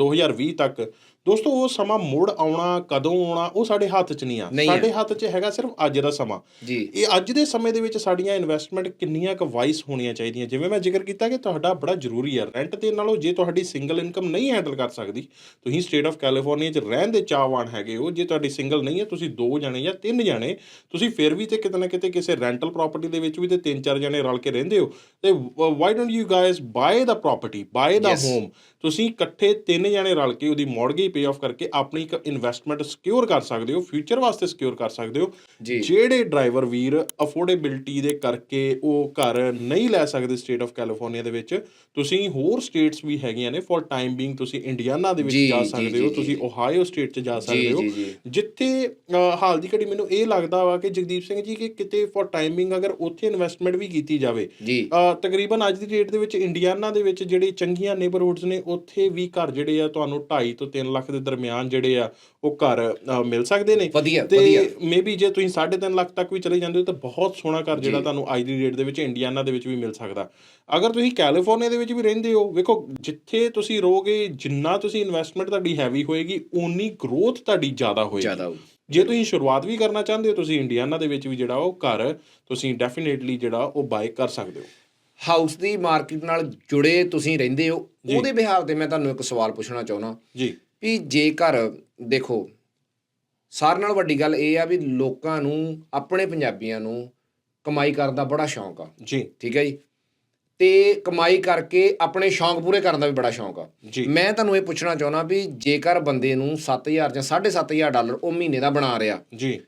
2020 ਤੱਕ ਦੋਸਤੋ ਉਹ ਸਮਾਂ ਮੁੜ ਆਉਣਾ ਕਦੋਂ ਆਉਣਾ ਉਹ ਸਾਡੇ ਹੱਥ 'ਚ ਨਹੀਂ ਆ। ਸਾਡੇ ਹੱਥ 'ਚ ਹੈਗਾ ਸਿਰਫ ਅੱਜ ਦਾ ਸਮਾਂ। ਜੀ। ਇਹ ਅੱਜ ਦੇ ਸਮੇਂ ਦੇ ਵਿੱਚ ਸਾਡੀਆਂ ਇਨਵੈਸਟਮੈਂਟ ਕਿੰਨੀਆਂ ਕੁ ਵਾਈਸ ਹੋਣੀਆਂ ਚਾਹੀਦੀਆਂ? ਜਿਵੇਂ ਮੈਂ ਜ਼ਿਕਰ ਕੀਤਾ ਕਿ ਤੁਹਾਡਾ ਬੜਾ ਜ਼ਰੂਰੀ ਹੈ ਰੈਂਟ ਦੇ ਨਾਲੋਂ ਜੇ ਤੁਹਾਡੀ ਸਿੰਗਲ ਇਨਕਮ ਨਹੀਂ ਹੈਂਡਲ ਕਰ ਸਕਦੀ ਤੁਸੀਂ ਸਟੇਟ ਆਫ ਕੈਲੀਫੋਰਨੀਆ 'ਚ ਰਹਿਣ ਦੇ ਚਾਹਵਾਨ ਹੈਗੇ ਹੋ ਜੇ ਤੁਹਾਡੀ ਸਿੰਗਲ ਨਹੀਂ ਹੈ ਤੁਸੀਂ ਦੋ ਜਣੇ ਜਾਂ ਤਿੰਨ ਜਣੇ ਤੁਸੀਂ ਫਿਰ ਵੀ ਤੇ ਕਿਤੇ ਨਾ ਕਿਤੇ ਕਿਸੇ ਰੈਂਟਲ ਪ੍ਰਾਪਰਟੀ ਦੇ ਵਿੱਚ ਵੀ ਤੇ ਤਿੰਨ ਚਾਰ ਜਣੇ ਰਲ ਕੇ ਰਹਿੰਦੇ ਹੋ। ਤੇ why don't you guys buy the property buy the home ਤੁਸੀਂ ਇਕੱਠੇ ਤਿੰਨ ਜਣੇ ਰਲ ਕੇ ਉਹਦੀ ਮੌਰਗੇਜ ਪੇ ਆਫ ਕਰਕੇ ਆਪਣੀ ਇੱਕ ਇਨਵੈਸਟਮੈਂਟ ਸਿਕਿਉਰ ਕਰ ਸਕਦੇ ਹੋ ਫਿਊਚਰ ਵਾਸਤੇ ਸਿਕਿਉਰ ਕਰ ਸਕਦੇ ਹੋ। ਜਿਹੜੇ ਡਰਾਈਵਰ ਵੀਰ ਅਫੋਰਡੇਬਿਲਟੀ ਦੇ ਕਰਕੇ ਉਹ ਘਰ ਨਹੀਂ ਲੈ ਸਕਦੇ ਸਟੇਟ ਆਫ ਕੈਲੀਫੋਰਨੀਆ ਦੇ ਵਿੱਚ ਤੁਸੀਂ ਹੋਰ ਸਟੇਟਸ ਵੀ ਹੈਗੀਆਂ ਨੇ ਫॉर ਟਾਈਮ ਬੀਇੰਗ ਤੁਸੀਂ ਇੰਡੀਆਨਾ ਦੇ ਵਿੱਚ ਜਾ ਸਕਦੇ ਹੋ ਤੁਸੀਂ ਓਹਾਈਓ ਸਟੇਟ 'ਚ ਜਾ ਸਕਦੇ ਹੋ। ਜਿੱਥੇ ਹਾਲ ਦੀ ਘੜੀ ਮੈਨੂੰ ਇਹ ਲੱਗਦਾ ਵਾ ਕਿ ਜਗਦੀਪ ਸਿੰਘ ਜੀ ਕਿ ਕਿਤੇ ਫॉर ਟਾਈਮਿੰਗ ਅਗਰ ਉੱਥੇ ਇਨਵੈਸਟਮੈਂਟ ਵੀ ਕੀਤੀ ਜਾਵੇ ਤਕਰੀਬਨ ਅੱਜ ਦੀ ਡੇਟ ਦੇ ਵਿੱਚ ਇੰਡੀਆਨਾ ਦੇ ਵਿੱਚ ਜਿਹੜੇ ਚੰਗੀਆਂ ਨੇਬਰਹੁੱਡਸ ਨੇ ਉੱਥੇ ਵੀ ਘਰ ਜਿਹੜੇ ਆ ਤੁਹਾਨੂੰ 2.5 ਤੋਂ 3 ਲੱਖ ਦੇ ਦਰਮਿਆਨ ਜਿਹੜੇ ਆ ਉਹ ਘਰ ਅ, ਮਿਲ ਸਕਦੇ ਨੇ। ਵਧੀਆ ਮੇਬੀ ਜੇ ਤੁਸੀਂ 3.5 ਲੱਖ ਤੱਕ ਵੀ ਚਲੇ ਜਾਂਦੇ ਹੋ ਤਾਂ ਬਹੁਤ ਸੋਹਣਾ ਘਰ ਜਿਹੜਾ ਤੁਹਾਨੂੰ ਅੱਜ ਦੀ ਡੇਟ ਦੇ ਵਿੱਚ ਇੰਡੀਆਨਾ ਦੇ ਵਿੱਚ ਵੀ ਮਿਲ ਸਕਦਾ। ਅਗਰ ਤੁਸੀਂ ਕੈਲੀਫੋਰਨੀਆ ਦੇ ਵਿੱਚ ਵੀ ਰਹਿੰਦੇ ਹੋ ਵੇਖੋ ਜਿੱਥੇ ਤੁਸੀਂ ਰਹੋਗੇ ਜਿੰਨਾ ਤੁਸੀਂ ਇਨਵੈਸਟਮੈਂਟ ਤੁਹਾਡੀ ਹੈਵੀ ਹੋਏਗੀ ਓਨੀ ਗਰੋਥ ਤੁਹਾਡੀ ਜ਼ਿਆਦਾ ਹੋਏਗੀ। ਜ਼ਿਆਦਾ ਹੋਊ। ਜੇ ਤੁਸੀਂ ਸ਼ੁਰੂਆਤ ਵੀ ਕਰਨਾ ਚਾਹੁੰਦੇ ਹੋ ਤੁਸੀਂ ਇੰਡੀਆਨਾ ਦੇ ਵਿੱਚ ਵੀ ਜਿਹੜਾ ਉਹ ਘਰ ਤੁਸੀਂ ਡੈਫੀਨੇਟਲੀ ਜਿਹੜਾ ਉਹ ਬਾਏ ਕਰ ਸਕਦੇ ਹੋ। ਹਾਊਸ ਦੀ ਮਾਰਕੀਟ ਨਾਲ ਜੁੜੇ ਤੁਸੀਂ ਰਹਿੰਦੇ ਹੋ ਉਹਦੇ ਬਿਹਾਰ ਤੇ ਮੈਂ ਤੁਹਾਨੂੰ ਇੱਕ ਸਵਾਲ ਪੁੱਛਣਾ ਚਾਹੁੰਦਾ। ਜੀ। ਵੀ ਜੇਕਰ ਦੇਖੋ ਸਾਰਿਆਂ ਨਾਲ ਵੱਡੀ ਗੱਲ ਇਹ ਆ ਵੀ ਲੋਕਾਂ ਨੂੰ ਆਪਣੇ ਪੰਜਾਬੀਆਂ ਨੂੰ ਕਮਾਈ ਕਰਨ ਦਾ ਬੜਾ ਸ਼ੌਂਕ ਆ। ਜੀ। ਠੀਕ ਹੈ ਜੀ? ਤੇ ਕਮਾਈ ਕਰਕੇ ਆਪਣੇ ਸ਼ੌਂਕ ਪੂਰੇ ਕਰਨ ਦਾ ਵੀ ਬੜਾ ਸ਼ੌਂਕ ਆ। ਮੈਂ ਤੁਹਾਨੂੰ ਇਹ ਪੁੱਛਣਾ ਚਾਹੁੰਦਾ ਵੀ ਜੇਕਰ ਬੰਦੇ ਨੂੰ 7000 ਜਾਂ 7500 ਡਾਲਰ ਉਹ ਮਹੀਨੇ ਦਾ ਬਣਾ ਰਿਹਾ ਜੀ।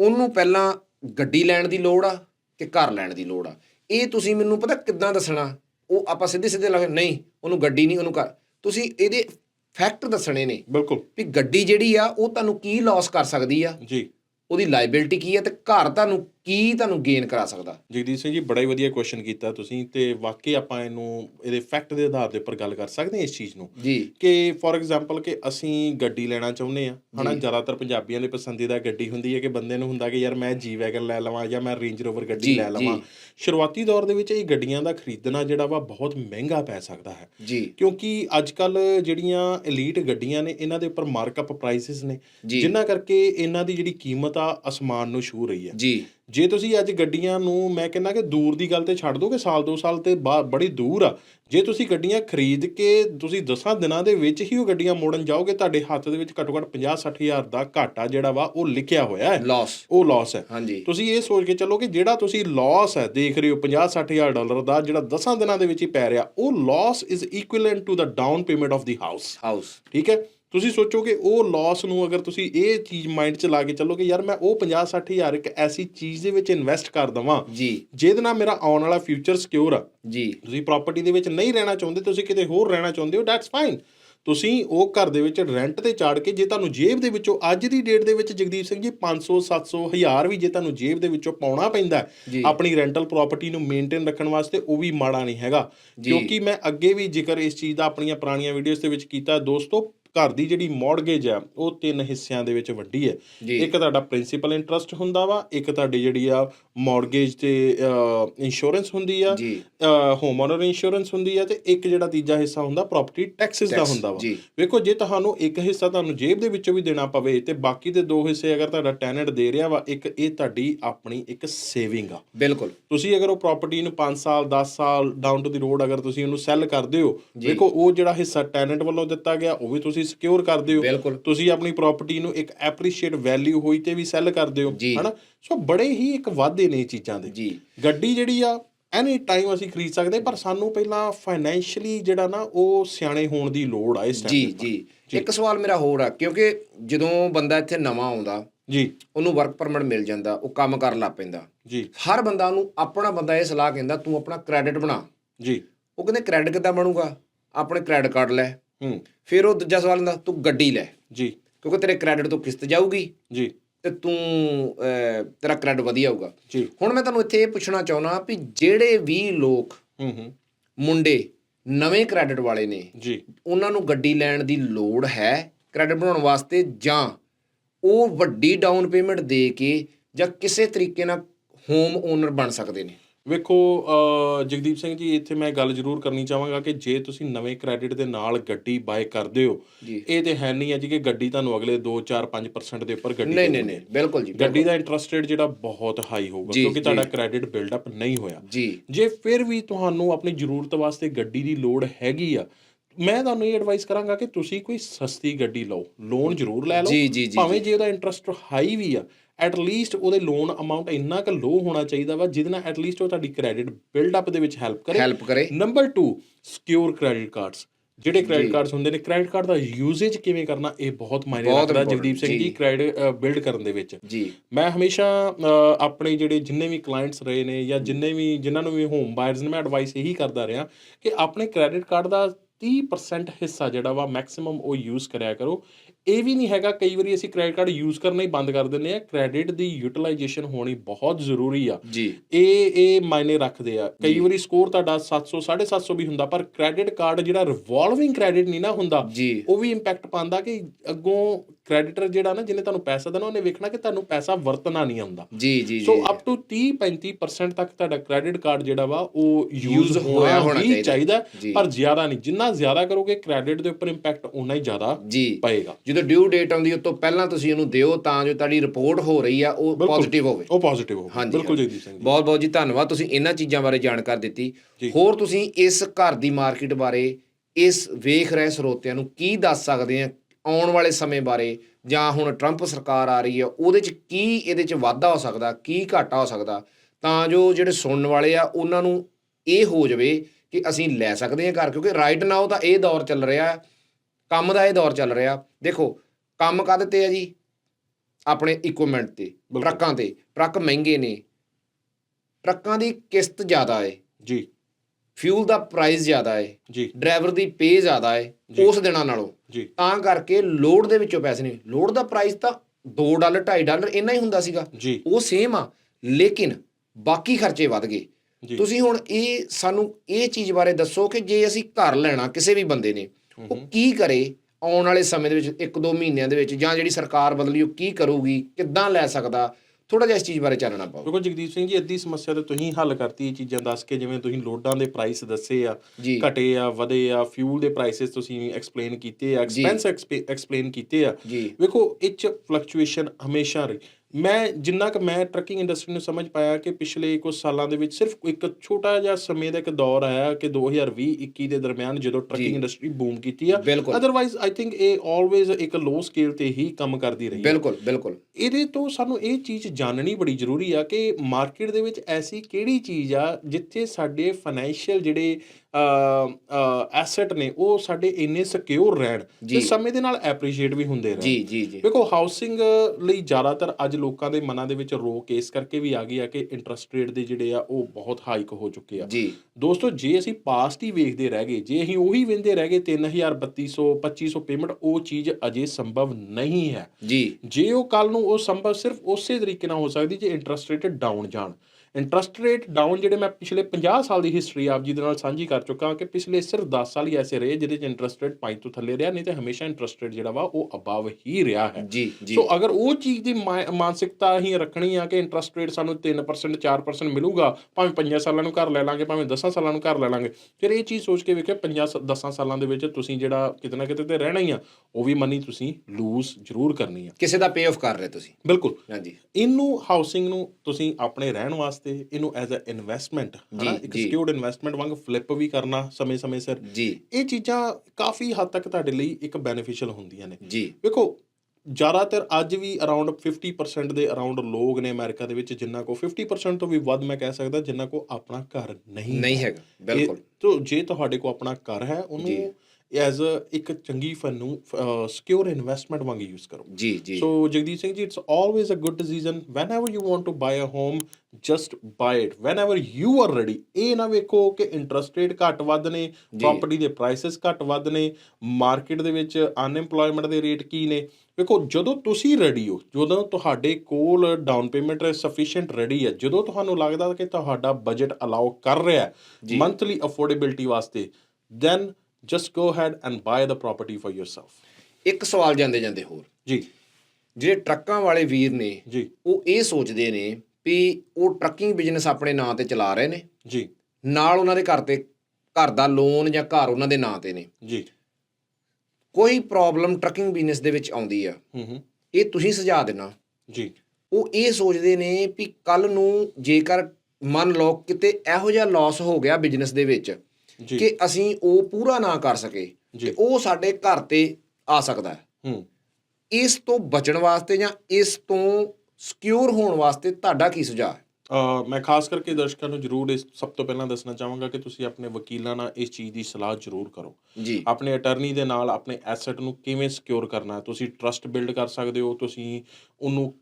ਉਹਨੂੰ ਪਹਿਲਾਂ ਗੱਡੀ ਲੈਣ ਦੀ ਲੋੜ ਆ ਕਿ ਘਰ ਲੈਣ ਦੀ ਲੋੜ ਆ? ਇਹ ਤੁਸੀਂ ਮੈਨੂੰ ਪਤਾ ਕਿੱਦਾਂ ਦੱਸਣਾ? ਉਹ ਆਪਾਂ ਸਿੱਧੇ ਸਿੱਧੇ ਲੱਗ ਨਹੀਂ ਉਹਨੂੰ ਗੱਡੀ ਨਹੀਂ ਉਹਨੂੰ ਘਰ। ਤੁਸੀਂ ਇਹਦੇ ਫੈਕਟ ਦੱਸਣੇ ਨੇ ਬਿਲਕੁਲ। ਵੀ ਗੱਡੀ ਜਿਹੜੀ ਆ ਉਹ ਤੁਹਾਨੂੰ ਕੀ ਲਾਸ ਕਰ ਸਕਦੀ ਆ? ਜੀ। ਉਹਦੀ ਲਾਇਬਿਲਿਟੀ ਕੀ ਆ ਤੇ ਘਰ ਤੁਹਾਨੂੰ ਕੀ ਤੁਹਾਨੂੰ ਗੇਨ ਕਰਾ ਸਕਦਾ? ਜਗਦੀਪ ਸਿੰਘ ਜੀ ਬੜਾ ਹੀ ਵਧੀਆ ਕੁਐਸਚਨ ਕੀਤਾ ਤੁਸੀਂ ਤੇ ਵਾਕਈ ਆਪਾਂ ਇਹਨੂੰ ਇਹਦੇ ਫੈਕਟ ਦੇ ਆਧਾਰ ਦੇ ਉੱਪਰ ਗੱਲ ਕਰ ਸਕਦੇ ਹਾਂ ਇਸ ਚੀਜ਼ ਨੂੰ। ਜੀ। ਕਿ ਫੋਰ ਐਗਜ਼ਾਮਪਲ ਕਿ ਅਸੀਂ ਗੱਡੀ ਲੈਣਾ ਚਾਹੁੰਦੇ ਆ ਹਨਾ ਜ਼ਿਆਦਾਤਰ ਪੰਜਾਬੀਆਂ ਦੀ ਪਸੰਦੀਦਾ ਗੱਡੀ ਹੁੰਦੀ ਹੈ ਕਿ ਬੰਦੇ ਨੂੰ ਹੁੰਦਾ ਕਿ ਯਾਰ ਮੈਂ ਜੀ ਵੈਗਨ ਲੈ ਲਵਾਂ ਜਾਂ ਮੈਂ ਰੇਂਜ ਰੋਵਰ ਗੱਡੀ ਲੈ ਲਵਾਂ। ਸ਼ੁਰੂਆਤੀ ਦੌਰ ਦੇ ਵਿੱਚ ਇਹ ਗੱਡੀਆਂ ਦਾ ਖਰੀਦਣਾ ਜਿਹੜਾ ਵਾ ਬਹੁਤ ਮਹਿੰਗਾ ਪੈ ਸਕਦਾ ਹੈ। ਜੀ। ਕਿਉਂਕਿ ਅੱਜ ਕੱਲ ਜਿਹੜੀਆਂ 엘ੀਟ ਗੱਡੀਆਂ ਨੇ ਇਹਨਾਂ ਦੇ ਉੱਪਰ ਮਾਰਕਅਪ ਪ੍ਰਾਈਸਸ ਨੇ। ਜਿਨ੍ਹਾਂ ਕਰਕੇ ਇਹਨਾਂ ਦੀ ਜਿਹੜੀ ਕੀਮਤ ਆ ਅਸਮਾਨ ਨੂੰ ਛੂ ਰਹੀ ਹੈ। ਜੀ। ਜੇ ਤੁਸੀਂ ਅੱਜ ਗੱਡੀਆਂ ਨੂੰ ਮੈਂ ਕਹਿੰਦਾ ਕਿ ਦੂਰ ਦੀ ਗੱਲ ਤੇ ਛੱਡ ਦੋਗੇ ਸਾਲ ਦੋ ਸਾਲ ਤੇ ਬੜੀ ਦੂਰ ਆ। ਜੇ ਤੁਸੀਂ ਗੱਡੀਆਂ ਖਰੀਦ ਕੇ ਤੁਸੀਂ 10 ਦਿਨਾਂ ਦੇ ਵਿੱਚ ਹੀ ਉਹ ਗੱਡੀਆਂ ਮੋੜਨ ਜਾਓਗੇ ਤੁਹਾਡੇ ਹੱਥ ਦੇ ਵਿੱਚ ਘੱਟੋ ਘੱਟ 50 60 ਹਜ਼ਾਰ ਦਾ ਘਾਟਾ ਜਿਹੜਾ ਵਾ ਉਹ ਲਿਖਿਆ ਹੋਇਆ ਹੈ। ਲਾਸ ਉਹ ਲਾਸ ਹੈ। ਹਾਂਜੀ। ਤੁਸੀਂ ਇਹ ਸੋਚ ਕੇ ਚੱਲੋ ਕਿ ਜਿਹੜਾ ਤੁਸੀਂ ਲਾਸ ਹੈ ਦੇਖ ਰਹੇ ਹੋ 50 60 ਹਜ਼ਾਰ ਡਾਲਰ ਦਾ ਜਿਹੜਾ 10 ਦਿਨਾਂ ਦੇ ਵਿੱਚ ਹੀ ਪੈ ਰਿਹਾ ਉਹ loss is equivalent to the down payment of the house house ਠੀਕ ਹੈ? ਤੁਸੀਂ ਸੋਚੋ ਕਿ ਉਹ ਲਾਸ ਨੂੰ ਅਗਰ ਤੁਸੀਂ ਇਹ ਚੀਜ਼ ਮਾਈਂਡ 'ਚ ਲਾ ਕੇ ਚੱਲੋ ਕਿ ਯਾਰ ਮੈਂ ਉਹ 50 60 ਹਜ਼ਾਰ ਇੱਕ ਐਸੀ ਚੀਜ਼ ਦੇ ਵਿੱਚ ਇਨਵੈਸਟ ਕਰ ਦਵਾਂ ਜੀ। ਜਿਹਦੇ ਨਾਲ ਮੇਰਾ ਆਉਣ ਵਾਲਾ ਫਿਊਚਰ ਸਿਕਿਉਰ ਆ। ਜੀ। ਤੁਸੀਂ ਪ੍ਰਾਪਰਟੀ ਦੇ ਵਿੱਚ ਨਹੀਂ ਰਹਿਣਾ ਚਾਹੁੰਦੇ ਤੁਸੀਂ ਕਿਤੇ ਹੋਰ ਰਹਿਣਾ ਚਾਹੁੰਦੇ ਹੋ ਦੈਟਸ ਫਾਈਨ ਤੁਸੀਂ ਉਹ ਘਰ ਦੇ ਵਿੱਚ ਰੈਂਟ ਤੇ ਚਾੜ ਕੇ ਜੇ ਤੁਹਾਨੂੰ ਜੇਬ ਦੇ ਵਿੱਚੋਂ ਅੱਜ ਦੀ ਡੇਟ ਦੇ ਵਿੱਚ ਜਗਦੀਪ ਸਿੰਘ ਜੀ 500 700 ਹਜ਼ਾਰ ਵੀ ਜੇ ਤੁਹਾਨੂੰ ਜੇਬ ਦੇ ਵਿੱਚੋਂ ਪਾਉਣਾ ਪੈਂਦਾ। ਆਪਣੀ ਰੈਂਟਲ ਪ੍ਰਾਪਰਟੀ ਨੂੰ ਮੇਨਟੇਨ ਰੱਖਣ ਵਾਸਤੇ ਉਹ ਵੀ ਮਾੜਾ ਨਹੀਂ ਹੈਗਾ। ਕਿਉਂਕਿ ਮੈਂ ਅੱਗੇ ਵੀ ਜ਼ਿਕਰ ਇਸ ਚੀਜ਼ ਦਾ ਆਪਣੀਆਂ ਪੁਰਾਣੀਆਂ ਵੀਡੀਓਜ਼ ਦੇ ਵਿੱਚ ਕੀਤਾ ਦੋਸਤੋ ਘਰ ਦੀ ਜਿਹੜੀ ਮੌਰਗੇਜ ਆ ਉਹ ਤਿੰਨ ਹਿੱਸਿਆਂ ਦੇ ਵਿੱਚ ਵੰਡੀ ਹੈ। ਇੱਕ ਤੁਹਾਡਾ ਪ੍ਰਿੰਸੀਪਲ ਇੰਟਰਸਟ ਹੁੰਦਾ ਵਾ ਇੱਕ ਤੁਹਾਡੀ ਜਿਹੜੀ ਆ ਮੌਰਗੇਜ ਤੇ ਇੰਸ਼ੋਰੈਂਸ ਹੁੰਦੀ ਆ ਹੋਮ ਓਨਰ ਇੰਸ਼ੋਰੈਂਸ ਹੁੰਦੀ ਆ ਤੇ ਇੱਕ ਜਿਹੜਾ ਤੀਜਾ ਹਿੱਸਾ ਹੁੰਦਾ ਪ੍ਰਾਪਰਟੀ ਟੈਕਸਸ ਦਾ ਹੁੰਦਾ ਵਾ। ਵੇਖੋ ਜੇ ਤੁਹਾਨੂੰ ਇੱਕ ਹਿੱਸਾ ਤੁਹਾਨੂੰ ਜੇਬ ਦੇ ਵਿੱਚੋਂ ਵੀ ਦੇਣਾ ਪਵੇ ਤੇ ਬਾਕੀ ਦੇ ਦੋ ਹਿੱਸੇ ਅਗਰ ਤੁਹਾਡਾ ਟੈਨੈਂਟ ਦੇ ਰਿਹਾ ਵਾ ਇੱਕ ਇਹ ਤੁਹਾਡੀ ਆਪਣੀ ਇੱਕ ਸੇਵਿੰਗ ਆ। ਬਿਲਕੁਲ। ਤੁਸੀਂ ਅਗਰ ਉਹ ਪ੍ਰਾਪਰਟੀ ਨੂੰ 5 ਸਾਲ 10 ਸਾਲ ਡਾਊਨ ਟੂ ਦੀ ਰੋਡ ਅਗਰ ਤੁਸੀਂ ਉਹਨੂੰ ਸੈੱਲ ਕਰਦੇ ਹੋ ਵੇਖੋ ਉਹ ਜਿਹੜਾ ਹਿੱਸਾ ਟੈਨੈਂਟ ਵੱਲੋਂ ਦਿੱਤਾ ਗਿਆ ਉਹ ਵੀ ਤੁਸੀਂ ਸਿਕਿਉਰ ਕਰਦੇ ਹੋ ਤੁਸੀਂ ਆਪਣੀ ਪ੍ਰਾਪਰਟੀ ਨੂੰ ਇੱਕ ਐਪਰੀਸ਼ੀਏਟ ਵੈਲਿਊ ਹੋਈ ਤੇ ਵੀ ਸੈੱਲ ਕਰਦੇ ਹੋ ਜੀ। ਹਨਾ? ਸੋ ਬੜੇ ਹੀ ਇੱਕ ਵਾਧੇ ਨੇ ਇਹ ਚੀਜ਼ਾਂ ਦੇ। ਜੀ। ਗੱਡੀ ਜਿਹੜੀ ਆ ਐਨੀ ਟਾਈਮ ਅਸੀਂ ਖਰੀਦ ਸਕਦੇ ਪਰ ਸਾਨੂੰ ਪਹਿਲਾਂ ਫਾਈਨੈਂਸ਼ੀਅਲੀ ਜਿਹੜਾ ਨਾ ਉਹ ਸਿਆਣੇ ਹੋਣ ਦੀ ਲੋੜ ਆ ਇਸ ਜੀ ਟਾਈਮ ਜੀ। ਇੱਕ ਸਵਾਲ ਮੇਰਾ ਹੋਰ ਆ ਕਿਉਂਕਿ ਜਦੋਂ ਬੰਦਾ ਇੱਥੇ ਨਵਾਂ ਆਉਂਦਾ ਜੀ। ਉਹਨੂੰ ਵਰਕ ਪਰਮਿਟ ਮਿਲ ਜਾਂਦਾ ਉਹ ਕੰਮ ਕਰਨ ਲੱਗ ਪੈਂਦਾ। ਜੀ। ਹਰ ਬੰਦਾ ਨੂੰ ਆਪਣਾ ਬੰਦਾ ਇਹ ਸਲਾਹ ਕਹਿੰਦਾ ਤੂੰ ਆਪਣਾ ਕ੍ਰੈਡਿਟ ਬਣਾ। ਜੀ। ਉਹ ਕਹਿੰਦੇ ਕ੍ਰੈਡਿਟ ਕਿੱਦਾਂ ਬਣੂਗਾ? ਆਪਣੇ ਕ੍ਰੈਡਿਟ ਕਾਰਡ ਲੈ ਹੂੰ। ਫਿਰ ਉਹ ਦੂਜਾ ਸਵਾਲ ਹੁੰਦਾ ਤੂੰ ਗੱਡੀ ਲੈ। ਜੀ। ਕਿਉਂਕਿ ਤੇਰੇ ਕ੍ਰੈਡਿਟ ਤੋਂ ਕਿਸ਼ਤ ਜਾਊਗੀ। ਜੀ। ਤੇ ਤੂੰ ਤੇਰਾ ਕ੍ਰੈਡਿਟ ਵਧੀਆ ਹੋਊਗਾ। ਜੀ। ਹੁਣ ਮੈਂ ਤੁਹਾਨੂੰ ਇੱਥੇ ਇਹ ਪੁੱਛਣਾ ਚਾਹੁੰਦਾ ਵੀ ਜਿਹੜੇ ਵੀ ਲੋਕ ਹੂੰ ਹੂੰ। ਮੁੰਡੇ ਨਵੇਂ ਕ੍ਰੈਡਿਟ ਵਾਲੇ ਨੇ ਜੀ। ਉਹਨਾਂ ਨੂੰ ਗੱਡੀ ਲੈਣ ਦੀ ਲੋੜ ਹੈ ਕ੍ਰੈਡਿਟ ਬਣਾਉਣ ਵਾਸਤੇ ਜਾਂ ਉਹ ਵੱਡੀ ਡਾਊਨ ਪੇਮੈਂਟ ਦੇ ਕੇ ਜਾਂ ਕਿਸੇ ਤਰੀਕੇ ਨਾਲ ਹੋਮ ਓਨਰ ਬਣ ਸਕਦੇ ਨੇ? ਵੇਖੋ ਜਗਦੀਪ ਸਿੰਘ ਜੀ ਇੱਥੇ ਮੈਂ ਗੱਲ ਜ਼ਰੂਰ ਕਰਨੀ ਚਾਹਾਂਗਾ ਕਿ ਜੇ ਤੁਸੀਂ ਨਵੇਂ ਕ੍ਰੈਡਿਟ ਦੇ ਨਾਲ ਗੱਡੀ ਬਾਏ ਕਰਦੇ ਹੋ ਇਹ ਤੇ ਹੈ ਨਹੀਂ ਹੈ ਜੀ ਕਿ ਗੱਡੀ ਤੁਹਾਨੂੰ ਅਗਲੇ 2 4 5% ਦੇ ਉੱਪਰ ਗੱਡੀ ਨਹੀਂ ਨਹੀਂ ਨਹੀਂ ਬਿਲਕੁਲ ਜੀ ਗੱਡੀ ਦਾ ਇੰਟਰਸਟ ਰੇਟ ਜਿਹੜਾ ਬਹੁਤ ਹਾਈ ਹੋਊਗਾ ਕਿਉਂਕਿ। ਤੁਹਾਡਾ ਕ੍ਰੈਡਿਟ ਬਿਲਡ ਅਪ ਨਹੀਂ ਹੋਇਆ। ਜੀ। ਫਿਰ ਵੀ ਤੁਹਾਨੂੰ ਆਪਣੀ ਜ਼ਰੂਰਤ ਵਾਸਤੇ ਗੱਡੀ ਦੀ ਲੋੜ ਹੈਗੀ ਆ ਮੈਂ ਤੁਹਾਨੂੰ ਇਹ ਐਡਵਾਈਸ ਕਰਾਂਗਾ ਕਿ ਤੁਸੀਂ ਕੋਈ ਸਸਤੀ ਗੱਡੀ ਲਓ ਲੋਨ ਜ਼ਰੂਰ ਲੈ ਲਓ। ਭਾਵੇਂ ਜੇ। ਉਹਦਾ ਇੰਟਰਸਟ ਹਾਈ ਵੀ ਆ ਐਟ ਲੀਸਟ ਉਹਦੇ ਲੋਨ ਅਮਾਉਂਟ ਇੰਨਾ ਕੁ ਲੋ ਹੋਣਾ ਚਾਹੀਦਾ ਵਾ ਜਿਹਦੇ ਨਾਲ ਐਟ ਲੀਸਟ ਉਹ ਤੁਹਾਡੀ ਕ੍ਰੈਡਿਟ ਬਿਲਡ ਅਪ ਦੇ ਵਿੱਚ ਹੈਲਪ ਕਰੇ। ਹੈਲਪ ਕਰੇ। ਨੰਬਰ 2 ਸਿਕਿਉਰ ਕ੍ਰੈਡਿਟ ਕਾਰਡਸ ਜਿਹੜੇ ਕ੍ਰੈਡਿਟ ਕਾਰਡਸ ਹੁੰਦੇ ਨੇ ਕ੍ਰੈਡਿਟ ਕਾਰਡ ਦਾ ਯੂਸੇਜ ਕਿਵੇਂ ਕਰਨਾ ਇਹ ਬਹੁਤ ਮਾਇਨੇ ਰੱਖਦਾ ਜਗਦੀਪ ਸਿੰਘ ਜੀ। ਕ੍ਰੈਡਿਟ ਬਿਲਡ ਕਰਨ ਦੇ ਵਿੱਚ। ਜੀ। ਮੈਂ ਹਮੇਸ਼ਾ ਆਪਣੇ ਜਿਹੜੇ ਜਿੰਨੇ ਵੀ ਕਲਾਇੰਟਸ ਰਹੇ ਨੇ ਜਾਂ ਜਿੰਨੇ ਵੀ ਜਿਨ੍ਹਾਂ ਨੂੰ ਵੀ ਹੋਮ ਬਾਇਰਸ ਨੇ ਮੈਂ ਐਡਵਾਈਸ ਇਹੀ ਕਰਦਾ ਰਿਹਾ ਕਿ ਆਪਣੇ ਕ੍ਰੈਡਿਟ ਕਾਰਡ ਦਾ 30% ਹਿੱਸਾ ਜਿਹੜਾ ਵਾ ਮੈਕਸਿਮਮ ਉਹ ਯੂਜ਼ ਕਰਿਆ ਕਰੋ। ਇਹ ਵੀ ਨਹੀਂ ਹੈਗਾ ਕਈ ਵਾਰੀ ਅਸੀਂ ਕ੍ਰੈਡਿਟ ਕਾਰਡ ਯੂਜ਼ ਕਰਨਾ ਹੀ ਬੰਦ ਕਰ ਦਿੰਦੇ ਆ ਕ੍ਰੈਡਿਟ ਦੀ ਯੂਟਿਲਾਈਜੇਸ਼ਨ ਹੋਣੀ ਬਹੁਤ ਜ਼ਰੂਰੀ ਆ। ਜੀ। ਇਹ ਇਹ ਮਾਇਨੇ ਰੱਖਦੇ ਆ। ਕਈ ਵਾਰੀ ਸਕੋਰ ਤੁਹਾਡਾ 700 750 ਵੀ ਹੁੰਦਾ ਪਰ ਕ੍ਰੈਡਿਟ ਕਾਰਡ ਜਿਹੜਾ ਰਿਵੋਲਵਿੰਗ ਕ੍ਰੈਡਿਟ ਨਹੀਂ ਨਾ ਹੁੰਦਾ ਉਹ ਵੀ ਇੰਪੈਕਟ ਪਾਉਂਦਾ ਕਿ ਅੱਗੋਂ ਕ੍ਰੈਡੀਟਰ ਜਿਹੜਾ ਨਾ ਜਿਹਨੇ ਤੁਹਾਨੂੰ ਪੈਸਾ ਦੇਣਾ ਉਹਨੇ ਵੇਖਣਾ ਕਿ ਤੁਹਾਨੂੰ ਪੈਸਾ ਵਰਤਣਾ ਨਹੀਂ ਆਉਂਦਾ। ਜੀ ਜੀ ਸੋ ਅਪ ਟੂ 30 35% ਤੱਕ ਤੁਹਾਡਾ ਕ੍ਰੈਡਿਟ ਕਾਰਡ ਜਿਹੜਾ ਵਾ ਉਹ ਯੂਜ਼ ਹੋਇਆ ਹੋਣਾ ਹੀ ਚਾਹੀਦਾ। ਪਰ ਜ਼ਿਆਦਾ ਨਹੀਂ। ਜਿੰਨਾ ਜ਼ਿਆਦਾ ਕਰੋਗੇ ਕ੍ਰੈਡਿਟ ਦੇ ਉੱਪਰ ਇੰਪੈਕਟ ਉਨਾ ਹੀ ਜ਼ਿਆਦਾ ਪਏਗਾ। ਜਦੋਂ ਡਿਊ ਡੇਟ ਆਉਂਦੀ ਉਸ ਤੋਂ ਪਹਿਲਾਂ ਤੁਸੀਂ ਇਹਨੂੰ ਦਿਓ ਤਾਂ ਜੋ ਤੁਹਾਡੀ ਰਿਪੋਰਟ ਹੋ ਰਹੀ ਆ ਉਹ ਪੋਜ਼ਿਟਿਵ ਹੋਵੇ। ਉਹ ਪੋਜ਼ਿਟਿਵ ਹੋ ਹਾਂਜੀ, ਬਿਲਕੁਲ। ਜਗਦੀਪ ਸਿੰਘ ਬਹੁਤ ਬਹੁਤ ਜੀ ਧੰਨਵਾਦ। ਤੁਸੀਂ ਇਹਨਾਂ ਚੀਜ਼ਾਂ ਬਾਰੇ ਜਾਣਕਾਰੀ ਦਿੱਤੀ। ਹੋਰ ਤੁਸੀਂ ਇਸ ਘਰ ਦੀ ਮਾਰਕੀਟ ਬਾਰੇ ਇਸ ਵੇਖ ਰਹੇ ਸਰੋਤਿਆਂ ਨੂੰ ਕੀ ਦੱਸ ਸਕਦੇ ਆ? ਆਉਣ ਵਾਲੇ ਸਮੇਂ ਬਾਰੇ ਜਾਂ ਹੁਣ ਟਰੰਪ ਸਰਕਾਰ ਆ ਰਹੀ ਆ ਉਹਦੇ ਚ ਕੀ ਇਹਦੇ ਚ ਵਾਧਾ ਹੋ ਸਕਦਾ ਕੀ ਘਾਟਾ ਹੋ ਸਕਦਾ ਤਾਂ ਜੋ ਜਿਹੜੇ ਸੁਣਨ ਵਾਲੇ ਆ ਉਹਨਾਂ ਨੂੰ ਇਹ ਹੋ ਜਾਵੇ ਕਿ ਅਸੀਂ ਲੈ ਸਕਦੇ ਹਾਂ ਘਰ ਕਿਉਂਕਿ ਰਾਈਟ ਨਾਓ ਤਾਂ ਇਹ ਦੌਰ ਚੱਲ ਰਿਹਾ ਹੈ ਕੰਮ ਦਾ ਇਹ ਦੌਰ ਚੱਲ ਰਿਹਾ। ਦੇਖੋ ਕੰਮ ਕਾਹਦੇ ਤੇ ਆ ਜੀ? ਆਪਣੇ ਇਕਵਿਪਮੈਂਟ ਤੇ। ਟਰੱਕਾਂ ਤੇ। ਟਰੱਕ ਮਹਿੰਗੇ ਨੇ। ਟਰੱਕਾਂ ਦੀ ਕਿਸ਼ਤ ਜ਼ਿਆਦਾ ਹੈ। ਜੀ। ਫਿਊਲ ਦਾ ਪ੍ਰਾਈਸ ਜ਼ਿਆਦਾ ਹੈ ਜੀ। ਡਰਾਈਵਰ ਦੀ ਪੇ ਜ਼ਿਆਦਾ ਹੈ। ਉਸ ਦਿਨਾਂ ਨਾਲੋਂ। ਜੀ। ਤਾਂ ਕਰਕੇ ਲੋਡ ਦੇ ਵਿੱਚੋਂ ਪੈਸੇ ਨਹੀਂ ਲੋਡ ਦਾ ਪ੍ਰਾਈਸ ਤਾਂ 2 ਡਾਲਰ 2.5 ਡਾਲਰ ਇੰਨਾ ਹੀ ਹੁੰਦਾ ਸੀਗਾ। ਉਹ ਸੇਮ ਆ ਲੇਕਿਨ ਬਾਕੀ ਖਰਚੇ ਵੱਧ ਗਏ। ਤੁਸੀਂ ਹੁਣ ਇਹ ਸਾਨੂੰ ਇਹ ਚੀਜ਼ ਬਾਰੇ ਦੱਸੋ ਕਿ ਜੇ ਅਸੀਂ ਘਰ ਲੈਣਾ ਕਿਸੇ ਵੀ ਬੰਦੇ ਨੇ ਉਹ ਕੀ ਕਰੇ ਆਉਣ ਵਾਲੇ ਸਮੇਂ ਦੇ ਵਿੱਚ ਇੱਕ ਦੋ ਮਹੀਨਿਆਂ ਦੇ ਵਿੱਚ ਜਾਂ ਜਿਹੜੀ ਸਰਕਾਰ ਬਦਲੀ ਉਹ ਕੀ ਕਰੂਗੀ ਕਿੱਦਾਂ ਲੈ ਸਕਦਾ ਥੋੜਾ ਜਿਹਾ ਇਸ ਚੀਜ਼ ਬਾਰੇ ਚਾਨਣਾ ਪਾਓ। ਬਿਲਕੁਲ ਜਗਦੀਪ ਸਿੰਘ ਜੀ ਅੱਧੀ ਸਮੱਸਿਆ ਤੇ ਤੁਸੀਂ ਹੱਲ ਕਰਤੀ ਇਹ ਚੀਜ਼ਾਂ ਦੱਸ ਕੇ ਜਿਵੇਂ ਤੁਸੀਂ ਲੋਡਾਂ ਦੇ ਪ੍ਰਾਈਸ ਦੱਸੇ ਆ ਘਟੇ ਆ ਵਧੇ ਆ ਫਿਊਲ ਦੇ ਪ੍ਰਾਈਸਸ ਤੁਸੀਂ ਐਕਸਪਲੇਨ ਕੀਤੇ ਆ। ਐਕਸਪੈਂਸ ਐਕਸਪਲੇਨ ਕੀਤੇ ਆ। ਵੇਖੋ ਇਹ ਚ ਫਲਕਚੁਏਸ਼ਨ ਹਮੇਸ਼ਾ ਰਹੀ। ਮੈਂ ਜਿੰਨਾ ਕਿ ਮੈਂ ਟਰੱਕਿੰਗ ਇੰਡਸਟਰੀ ਨੂੰ ਸਮਝ ਪਾਇਆ ਕਿ ਪਿਛਲੇ ਕੁਝ ਸਾਲਾਂ ਦੇ ਵਿੱਚ ਸਿਰਫ ਇੱਕ ਛੋਟਾ ਜਿਹਾ ਸਮੇਂ ਦਾ ਇੱਕ ਦੌਰ ਆਇਆ ਕਿ 2020-21 ਦੇ ਦਰਮਿਆਨ ਜਦੋਂ ਟਰੱਕਿੰਗ ਇੰਡਸਟਰੀ ਬੂਮ ਕੀਤੀ ਆ। ਅਦਰਵਾਈਜ਼ ਆਈ ਥਿੰਕ ਇਹ ਆਲਵੇਜ਼ ਇੱਕ ਲੋ ਸਕੇਲ ਤੇ ਹੀ ਕੰਮ ਕਰਦੀ ਰਹੀ ਬਿਲਕੁਲ ਬਿਲਕੁਲ। ਇਹਦੇ ਤੋਂ ਸਾਨੂੰ ਇਹ ਚੀਜ਼ ਜਾਣਨੀ ਬੜੀ ਜ਼ਰੂਰੀ ਆ ਕਿ ਮਾਰਕੀਟ ਦੇ ਵਿੱਚ ਐਸੀ ਕਿਹੜੀ ਚੀਜ਼ ਆ ਜਿੱਥੇ ਸਾਡੇ ਫਾਈਨੈਂਸ਼ੀਅਲ ਜਿਹੜੇ ਐਸੈਟ ਨੇ ਉਹ ਸਾਡੇ ਇੰਨੇ ਸਿਕਿਉਰ ਰਹਿਣ। ਤੇ ਸਮੇਂ ਦੇ ਨਾਲ ਐਪਰੀਸ਼ੀਏਟ ਵੀ ਹੁੰਦੇ ਰਹਿਣ। ਜੀ ਜੀ ਜੀ। ਵੇਖੋ ਹਾਊਸਿੰਗ ਲਈ ਜ਼ਿਆਦਾਤਰ ਅੱਜ ਲੋਕਾਂ ਦੇ ਮਨਾਂ ਦੇ ਵਿੱਚ ਰੋਕ ਇਸ ਕਰਕੇ ਵੀ ਆ ਗਈ ਆ ਕਿ ਇੰਟਰਸਟ ਰੇਟ ਦੇ ਜਿਹੜੇ ਆ ਉਹ ਬਹੁਤ ਹਾਈਕ ਹੋ ਚੁੱਕੇ ਆ। ਜੀ। ਦੋਸਤੋ ਜੇ ਅਸੀਂ ਪਾਸਟ ਹੀ ਵੇਖਦੇ ਰਹਿ ਗਏ ਜੇ ਅਸੀਂ ਉਹੀ ਵੇਂਦੇ ਰਹਿ ਗਏ 3000 3200 2500 ਪੇਮੈਂਟ ਉਹ ਚੀਜ਼ ਅਜੇ ਸੰਭਵ ਨਹੀਂ ਹੈ। ਜੀ। ਜੇ ਉਹ ਕੱਲ ਨੂੰ ਉਹ ਸੰਭਵ ਸਿਰਫ ਉਸੇ ਤਰੀਕੇ ਨਾਲ ਹੋ ਸਕਦੀ ਜੇ ਇੰਟਰਸਟ ਰੇਟ ਡਾਊਨ ਜਾਣ। ਇੰਟਰਸਟ ਰੇਟ ਡਾਊਨ ਜਿਹੜੇ ਮੈਂ ਪਿਛਲੇ 50 ਸਾਲ ਦੀ ਹਿਸਟਰੀ ਆਪ ਜੀ ਦੇ ਨਾਲ ਸਾਂਝੀ ਕਰ ਚੁੱਕਾ ਹਾਂ ਕਿ ਪਿਛਲੇ ਸਿਰਫ 10 ਸਾਲ ਹੀ ਐਸੇ ਰਹੇ ਜਿਹਦੇ ਚ ਇੰਟਰਸਟ ਰੇਟ 5 ਤੋਂ ਥੱਲੇ ਰਿਹਾ ਨਹੀਂ ਤੇ ਹਮੇਸ਼ਾ ਇੰਟਰਸਟ ਰੇਟ ਜਿਹੜਾ ਵਾ ਉਹ ਅਬਵ ਹੀ ਰਿਹਾ ਹੈ। ਜੀ ਜੀ। ਸੋ ਅਗਰ ਉਹ ਚੀਜ਼ ਦੀ ਮਾਨਸਿਕਤਾ ਹੀ ਰੱਖਣੀ ਆ ਕਿ ਇੰਟਰਸਟ ਰੇਟ ਸਾਨੂੰ 3% 4% ਮਿਲੂਗਾ ਭਾਵੇਂ 5 ਸਾਲਾਂ ਨੂੰ ਘਰ ਲੈ ਲਾਂਗੇ ਭਾਵੇਂ 10 ਸਾਲਾਂ ਨੂੰ ਘਰ ਲੈ ਲਾਂਗੇ ਫਿਰ ਇਹ ਚੀਜ਼ ਸੋਚ ਕੇ ਵੇਖਿਓ 5 10 ਸਾਲਾਂ ਦੇ ਵਿੱਚ ਤੁਸੀਂ ਜਿਹੜਾ ਕਿਤੇ ਨਾ ਕਿਤੇ ਤੇ ਰਹਿਣਾ ਹੀ ਆ ਉਹ ਵੀ ਮਨੀ ਤੁਸੀਂ ਲੂਜ਼ ਜ਼ਰੂਰ ਕਰਨੀ ਆ। ਕਿਸੇ ਦਾ ਪੇ ਆਫ ਕਰ ਰਹੇ ਤੁਸੀਂ। ਬਿਲਕੁਲ। ਹਾਂਜੀ। ਇਹਨੂੰ ਹਾਊਸਿੰਗ ਨੂੰ ਤੁਸੀਂ ਆਪਣੇ ਰਹਿਣ ਵਾਸਤੇ ਇਹਨੂੰ ਐਜ਼ ਅ ਇਨਵੈਸਟਮੈਂਟ ਹਨਾ? ਇੱਕ। ਸਿਕਿਉਰਡ ਇਨਵੈਸਟਮੈਂਟ ਵਾਂਗ ਫਲਿੱਪ ਵੀ ਕਰਨਾ ਸਮੇਂ-ਸਮੇਂ ਸਿਰ। ਇਹ ਚੀਜ਼ਾਂ ਕਾਫੀ ਹੱਦ ਤੱਕ ਤੁਹਾਡੇ ਲਈ ਇੱਕ ਬੈਨੀਫੀਸ਼ੀਅਲ ਹੁੰਦੀਆਂ ਨੇ। ਵੇਖੋ ਜ਼ਿਆਦਾਤਰ ਅੱਜ ਵੀ ਅਰਾਊਂਡ 50% ਦੇ ਅਰਾਊਂਡ ਲੋਕ ਨੇ ਅਮਰੀਕਾ ਦੇ ਵਿੱਚ ਜਿਨ੍ਹਾਂ ਕੋ 50% ਤੋਂ ਵੀ ਵੱਧ ਮੈਂ ਕਹਿ ਸਕਦਾ ਜਿਨ੍ਹਾਂ ਕੋ ਆਪਣਾ ਘਰ ਨਹੀਂ ਨਹੀਂ। ਹੈਗਾ ਬਿਲਕੁਲ। ਤੋ ਜੇ ਤੁਹਾਡੇ ਕੋ ਆਪਣਾ ਘਰ ਹੈ ਉਹਨੂੰ ਐਜ਼ ਅ ਇੱਕ ਚੰਗੀ ਫਨ ਨੂੰ ਸਿਕਿਉਰ ਇਨਵੈਸਟਮੈਂਟ ਵਾਂਗ ਯੂਜ਼ ਕਰੋ ਜੀ ਜੀ So Jagdeep Singh ji, it's always a good decision. Whenever you want to buy a home, just buy it. Whenever you are ready. ਇਹ ਨਾ ਵੇਖੋ ਕਿ ਇੰਟਰਸਟ ਰੇਟ ਘੱਟ ਵੱਧ ਨੇ ਪ੍ਰਾਪਰਟੀ ਦੇ ਪ੍ਰਾਈਸਸ ਘੱਟ ਵੱਧ ਨੇ ਮਾਰਕੀਟ ਦੇ ਵਿੱਚ ਅਨਐਮਪਲੋਇਮੈਂਟ ਦੇ ਰੇਟ ਕੀ ਨੇ ਵੇਖੋ ਜਦੋਂ ਤੁਸੀਂ ਰੈਡੀ ਹੋ ਜਦੋਂ ਤੁਹਾਡੇ ਕੋਲ ਡਾਊਨ ਪੇਮੈਂਟ ਸਫੀਸ਼ੀਐਂਟ ਰੈਡੀ ਹੈ ਜਦੋਂ ਤੁਹਾਨੂੰ ਲੱਗਦਾ ਕਿ ਤੁਹਾਡਾ ਬਜਟ ਅਲਾਉ ਕਰ ਰਿਹਾ ਹੈ ਮੰਥਲੀ ਅਫੋਰਡੇਬਿਲਟੀ ਵਾਸਤੇ then just go ahead and buy the property for yourself. ਇੱਕ ਸਵਾਲ ਜਾਂਦੇ ਜਾਂਦੇ ਹੋਰ। ਜੀ। ਜਿਹੜੇ ਟਰੱਕਾਂ ਵਾਲੇ ਵੀਰ ਨੇ ਜੀ। ਉਹ ਇਹ ਸੋਚਦੇ ਨੇ ਵੀ ਉਹ ਟਰੱਕਿੰਗ ਬਿਜ਼ਨਸ ਆਪਣੇ ਨਾਂ ਤੇ ਚਲਾ ਰਹੇ ਨੇ। ਜੀ। ਨਾਲ ਉਹਨਾਂ ਦੇ ਘਰ ਤੇ ਘਰ ਦਾ ਲੋਨ ਜਾਂ ਘਰ ਉਹਨਾਂ ਦੇ ਨਾਂ ਤੇ ਨੇ। ਜੀ। ਕੋਈ ਪ੍ਰੋਬਲਮ ਟਰੱਕਿੰਗ ਬਿਜ਼ਨਸ ਦੇ ਵਿੱਚ ਆਉਂਦੀ ਆ। ਹੂੰ ਹੂੰ। ਇਹ ਤੁਸੀਂ ਸੁਝਾ ਦੇਣਾ। ਜੀ। ਉਹ ਇਹ ਸੋਚਦੇ ਨੇ ਵੀ ਕੱਲ ਨੂੰ ਜੇਕਰ ਮੰਨ ਲਓ ਕਿਤੇ ਇਹੋ ਜਿਹਾ ਲਾਸ ਹੋ ਗਿਆ ਬਿਜ਼ਨਸ ਦੇ ਵਿੱਚ ਕਿ ਅਸੀਂ ਉਹ ਪੂਰਾ ਨਾ ਕਰ ਸਕੇ। ਤੇ ਉਹ ਸਾਡੇ ਘਰ ਤੇ ਆ ਸਕਦਾ ਹੈ। ਹੂੰ। ਇਸ ਤੋਂ ਬਚਣ ਵਾਸਤੇ ਜਾਂ ਇਸ ਤੋਂ ਸਿਕਿਉਰ ਹੋਣ ਵਾਸਤੇ ਤੁਹਾਡਾ ਕੀ ਸੁਝਾਅ ਹੈ? ਮੈਂ ਖਾਸ ਕਰਕੇ ਦਰਸ਼ਕਾਂ ਨੂੰ ਜਰੂਰ ਇਸ ਸਭ ਤੋਂ ਪਹਿਲਾਂ ਦੱਸਣਾ ਚਾਹਾਂਗਾ ਕਿ ਤੁਸੀਂ ਆਪਣੇ ਵਕੀਲਾਂ ਨਾਲ ਇਸ ਚੀਜ਼ ਦੀ ਸਲਾਹ ਜਰੂਰ ਕਰੋ। ਜੀ। ਆਪਣੇ ਅਟਰਨੀ ਦੇ ਨਾਲ ਆਪਣੇ ਐਸੈਟ ਨੂੰ ਕਿਵੇਂ ਸਿਕਿਉਰ ਕਰਨਾ ਹੈ? ਤੁਸੀਂ ਟਰਸਟ ਬਿਲਡ ਕਰ ਸਕਦੇ ਹੋ ਤੁਸੀਂ ਉਹਨੂੰ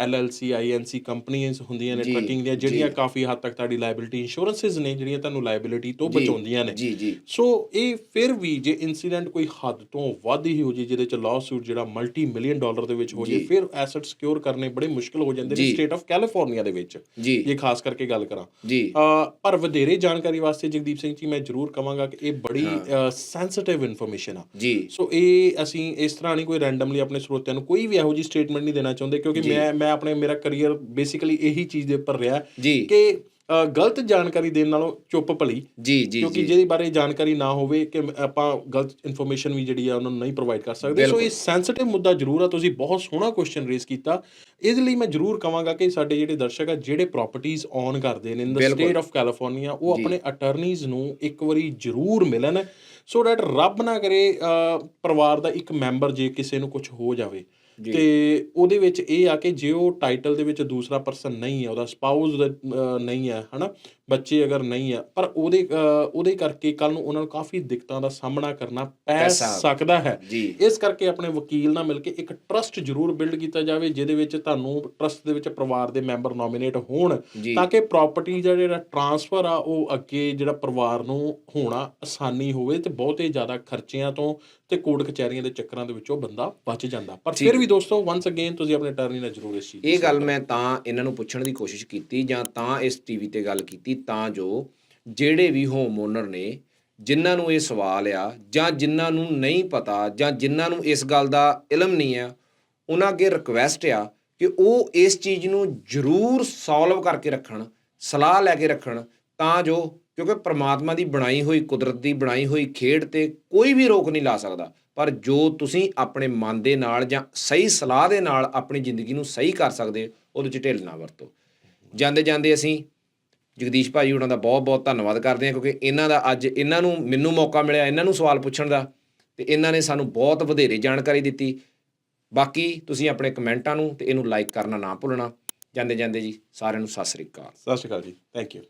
ਐਲਐਲਸੀ ਆਈਐਨਸੀ ਕੰਪਨੀਆਂ ਹੁੰਦੀਆਂ ਨੇ ਟਰੱਕਿੰਗ ਦੀਆਂ ਜਿਹੜੀਆਂ। ਕਾਫੀ ਹੱਦ ਤੱਕ ਤੁਹਾਡੀ ਲਾਇਬਿਲਿਟੀ ਇੰਸ਼ੋਰੈਂਸਸ ਨੇ ਜਿਹੜੀਆਂ ਤੁਹਾਨੂੰ ਲਾਇਬਿਲਿਟੀ ਤੋਂ ਬਚਾਉਂਦੀਆਂ ਨੇ। ਜੀ ਜੀ। ਸੋ ਇਹ ਫਿਰ ਵੀ ਜੇ ਇਨਸੀਡੈਂਟ ਕੋਈ ਹੱਦ ਤੋਂ ਵੱਧ ਹੀ ਹੋ ਜੇ ਜਿਹਦੇ ਚ ਲਾਸੂਟ ਜਿਹੜਾ ਮਲਟੀ ਮਿਲੀਅਨ ਡਾਲਰ ਦੇ ਵਿੱਚ ਹੋ ਜੇ। ਫਿਰ ਐਸੈਟ ਸਿਕਿਉਰ ਕਰਨੇ ਬੜੇ ਮੁਸ਼ਕਲ ਹੋ ਜਾਂਦੇ ਨੇ। ਸਟੇਟ ਆਫ ਕੈਲੀਫੋਰਨੀਆ ਦੇ ਵਿੱਚ। ਜੀ। ਇਹ ਖਾਸ ਕਰਕੇ ਗੱਲ ਕਰਾਂ। ਜੀ। ਪਰ ਵਧੇਰੇ ਜਾਣਕਾਰੀ ਵਾਸਤੇ ਜਗਦੀਪ ਸਿੰਘ ਜੀ ਮੈਂ ਜ਼ਰੂਰ ਕਵਾਂਗਾ ਕਿ ਇਹ ਬੜੀ ਸੈਂਸਿਟਿਵ ਇਨਫੋਰਮੇਸ਼ਨ ਆ। ਜੀ। ਸੋ ਇਹ ਅਸੀਂ ਇਸ ਤਰ੍ਹਾਂ ਨਹੀਂ ਕੋਈ ਰੈਂਡਮਲੀ ਆਪਣੇ ਸਰੋਤਿਆਂ ਨੂੰ ਕੋਈ ਵੀ ਇਹੋ ਜੀ ਸਟੇਟਮੈਂਟ ਨਹੀਂ ਦੇਣਾ ਚਾਹੁੰਦੇ ਕਿਉਂਕਿ ਮੈਂ ਮੈਂ ਆਪਣੇ ਮੇਰਾ ਕੈਰੀਅਰ ਬੇਸਿਕਲੀ ਇਹੀ ਚੀਜ਼ ਦੇ ਉੱਪਰ ਰਿਹਾ ਜੀ। ਕਿ ਗਲਤ ਜਾਣਕਾਰੀ ਦੇਣ ਨਾਲੋਂ ਚੁੱਪ ਭਲੀ। ਜੀ ਜੀ ਕਿਉਂਕਿ ਜਿਹਦੇ ਬਾਰੇ ਜਾਣਕਾਰੀ ਨਾ ਹੋਵੇ ਕਿ ਆਪਾਂ ਗਲਤ ਇਨਫੋਰਮੇਸ਼ਨ ਵੀ ਜਿਹੜੀ ਆ ਉਹਨਾਂ ਨੂੰ ਨਹੀਂ ਪ੍ਰੋਵਾਈਡ ਕਰ ਸਕਦੇ। ਸੋ ਇਹ ਸੈਂਸਿਟਿਵ ਮੁੱਦਾ ਜ਼ਰੂਰ ਆ। ਤੁਸੀਂ ਬਹੁਤ ਸੋਹਣਾ ਕੁਐਸਚਨ ਰੇਜ਼ ਕੀਤਾ। ਇਸ ਲਈ ਮੈਂ ਜ਼ਰੂਰ ਕਵਾਂਗਾ ਕਿ ਸਾਡੇ ਜਿਹੜੇ ਦਰਸ਼ਕ ਆ ਜਿਹੜੇ ਪ੍ਰਾਪਰਟੀਆਂ ਓਨ ਕਰਦੇ ਨੇ in the. State of California ਉਹ ਆਪਣੇ ਅਟਰਨੀਜ਼ ਨੂੰ ਇੱਕ ਵਾਰੀ ਜ਼ਰੂਰ ਮਿਲਣ। ਸੋ ਦੈਟ ਰੱਬ ਨਾ ਕਰੇ ਪਰਿਵਾਰ ਦਾ ਇੱਕ ਮੈਂਬਰ ਜੇ ਕਿਸੇ ਨੂੰ ਕੁਝ ਹੋ ਜਾਵੇ। ਤੇ ਉਹਦੇ ਵਿੱਚ ਇਹ ਆ ਕਿ ਜੇ ਉਹ ਟਾਈਟਲ ਦੇ ਵਿੱਚ ਦੂਸਰਾ ਪਰਸਨ ਨਹੀਂ ਹੈ, ਉਹਦਾ ਸਪਾਊਸ ਨਹੀਂ ਹੈ, ਹਨਾ? ਬੱਚੇ ਅਗਰ ਨਹੀਂ ਆ ਪਰ ਉਹਦੇ ਉਹਦੇ ਕਰਕੇ ਕੱਲ ਨੂੰ ਉਹਨਾਂ ਨੂੰ ਕਾਫੀ ਦਿੱਕਤਾਂ ਦਾ ਸਾਹਮਣਾ ਕਰਨਾ ਪੈ ਪੈ ਸਕ- ਸਕਦਾ ਹੈ। ਇਸ ਕਰਕੇ ਆਪਣੇ ਵਕੀਲ ਨਾਲ ਮਿਲ ਕੇ ਇੱਕ ਟਰਸਟ ਜ਼ਰੂਰ ਬਿਲਡ ਕੀਤਾ ਜਾਵੇ ਜਿਹਦੇ ਵਿੱਚ ਤੁਹਾਨੂੰ ਟਰਸਟ ਦੇ ਵਿੱਚ ਪਰਿਵਾਰ ਦੇ ਮੈਂਬਰ ਨੋਮੀਨੇਟ ਹੋਣ ਤਾਂ ਕਿ ਪ੍ਰਾਪਰਟੀ ਦਾ ਜਿਹੜਾ ਟਰਾਂਸਫਰ ਆ ਉਹ ਅੱਗੇ ਜਿਹੜਾ ਪਰਿਵਾਰ ਨੂੰ ਹੋਣਾ ਆਸਾਨੀ ਹੋਵੇ ਤੇ ਬਹੁਤੇ ਜ਼ਿਆਦਾ ਖਰਚਿਆਂ ਤੋਂ ਤੇ ਕੋਰਟ ਕਚਹਿਰੀਆਂ ਦੇ ਚੱਕਰਾਂ ਦੇ ਵਿੱਚੋਂ ਬੰਦਾ ਬਚ ਜਾਂਦਾ। ਪਰ ਫਿਰ ਵੀ ਦੋਸਤੋ ਵਾਂਸ ਅਗੇਨ ਤੁਸੀਂ ਆਪਣੇ ਅਟਾਰਨੀ ਨਾਲ ਜ਼ਰੂਰ ਇਸ ਚੀਜ਼ ਇਹ ਗੱਲ ਮੈਂ ਤਾਂ ਇਹਨਾਂ ਨੂੰ ਪੁੱਛਣ ਦੀ ਕੋਸ਼ਿਸ਼ ਕੀਤੀ ਜਾਂ ਤਾਂ ਇਸ ਟੀਵੀ ਤੇ ਗੱਲ ਕੀਤੀ ਤਾਂ ਜੋ ਜਿਹੜੇ ਵੀ ਹੋਮ ਓਨਰ ਨੇ, ਜਿਨ੍ਹਾਂ ਨੂੰ ਇਹ ਸਵਾਲ ਆ ਜਾਂ ਜਿਨ੍ਹਾਂ ਨੂੰ ਨਹੀਂ ਪਤਾ ਜਾਂ ਜਿਨ੍ਹਾਂ ਨੂੰ ਇਸ ਗੱਲ ਦਾ ਇਲਮ ਨਹੀਂ ਆ, ਉਹਨਾਂ ਅੱਗੇ ਰਿਕਵੈਸਟ ਆ ਕਿ ਉਹ ਇਸ ਚੀਜ਼ ਨੂੰ ਜ਼ਰੂਰ ਸੋਲਵ ਕਰਕੇ ਰੱਖਣ, ਸਲਾਹ ਲੈ ਕੇ ਰੱਖਣ, ਤਾਂ ਜੋ ਕਿਉਂਕਿ ਪ੍ਰਮਾਤਮਾ ਦੀ ਬਣਾਈ ਹੋਈ ਕੁਦਰਤ ਦੀ ਬਣਾਈ ਹੋਈ ਖੇਡ ਤੇ ਕੋਈ ਵੀ ਰੋਕ ਨਹੀਂ ਲਾ ਸਕਦਾ। ਪਰ ਜੋ ਤੁਸੀਂ ਆਪਣੇ ਮਨ ਦੇ ਨਾਲ ਜਾਂ ਸਹੀ ਸਲਾਹ ਦੇ ਨਾਲ ਆਪਣੀ ਜ਼ਿੰਦਗੀ ਨੂੰ ਸਹੀ ਕਰ ਸਕਦੇ ਉਹਦੇ 'ਚ ਢਿੱਲ ਨਾ ਵਰਤੋ। ਜਾਂਦੇ ਜਾਂਦੇ ਅਸੀਂ ਜਗਦੀਸ਼ ਭਾਜੀ ਉਹਨਾਂ ਦਾ ਬਹੁਤ ਬਹੁਤ ਧੰਨਵਾਦ ਕਰਦੇ ਹਾਂ, ਕਿਉਂਕਿ ਇਹਨਾਂ ਦਾ ਅੱਜ ਇਹਨਾਂ ਨੂੰ ਮੈਨੂੰ ਮੌਕਾ ਮਿਲਿਆ ਇਹਨਾਂ ਨੂੰ ਸਵਾਲ ਪੁੱਛਣ ਦਾ ਤੇ ਇਹਨਾਂ ਨੇ ਸਾਨੂੰ ਬਹੁਤ ਵਧੇਰੇ ਜਾਣਕਾਰੀ ਦਿੱਤੀ। ਬਾਕੀ ਤੁਸੀਂ ਆਪਣੇ ਕਮੈਂਟਾਂ ਨੂੰ ਤੇ ਇਹਨੂੰ ਲਾਈਕ ਕਰਨਾ ਨਾ ਭੁੱਲਣਾ। ਜਾਂਦੇ ਜਾਂਦੇ ਜੀ, ਸਾਰਿਆਂ ਨੂੰ ਸਤਿ ਸ੍ਰੀ ਅਕਾਲ। ਸਤਿ ਸ਼੍ਰੀ ਅਕਾਲ ਜੀ ਥੈਂਕ ਯੂ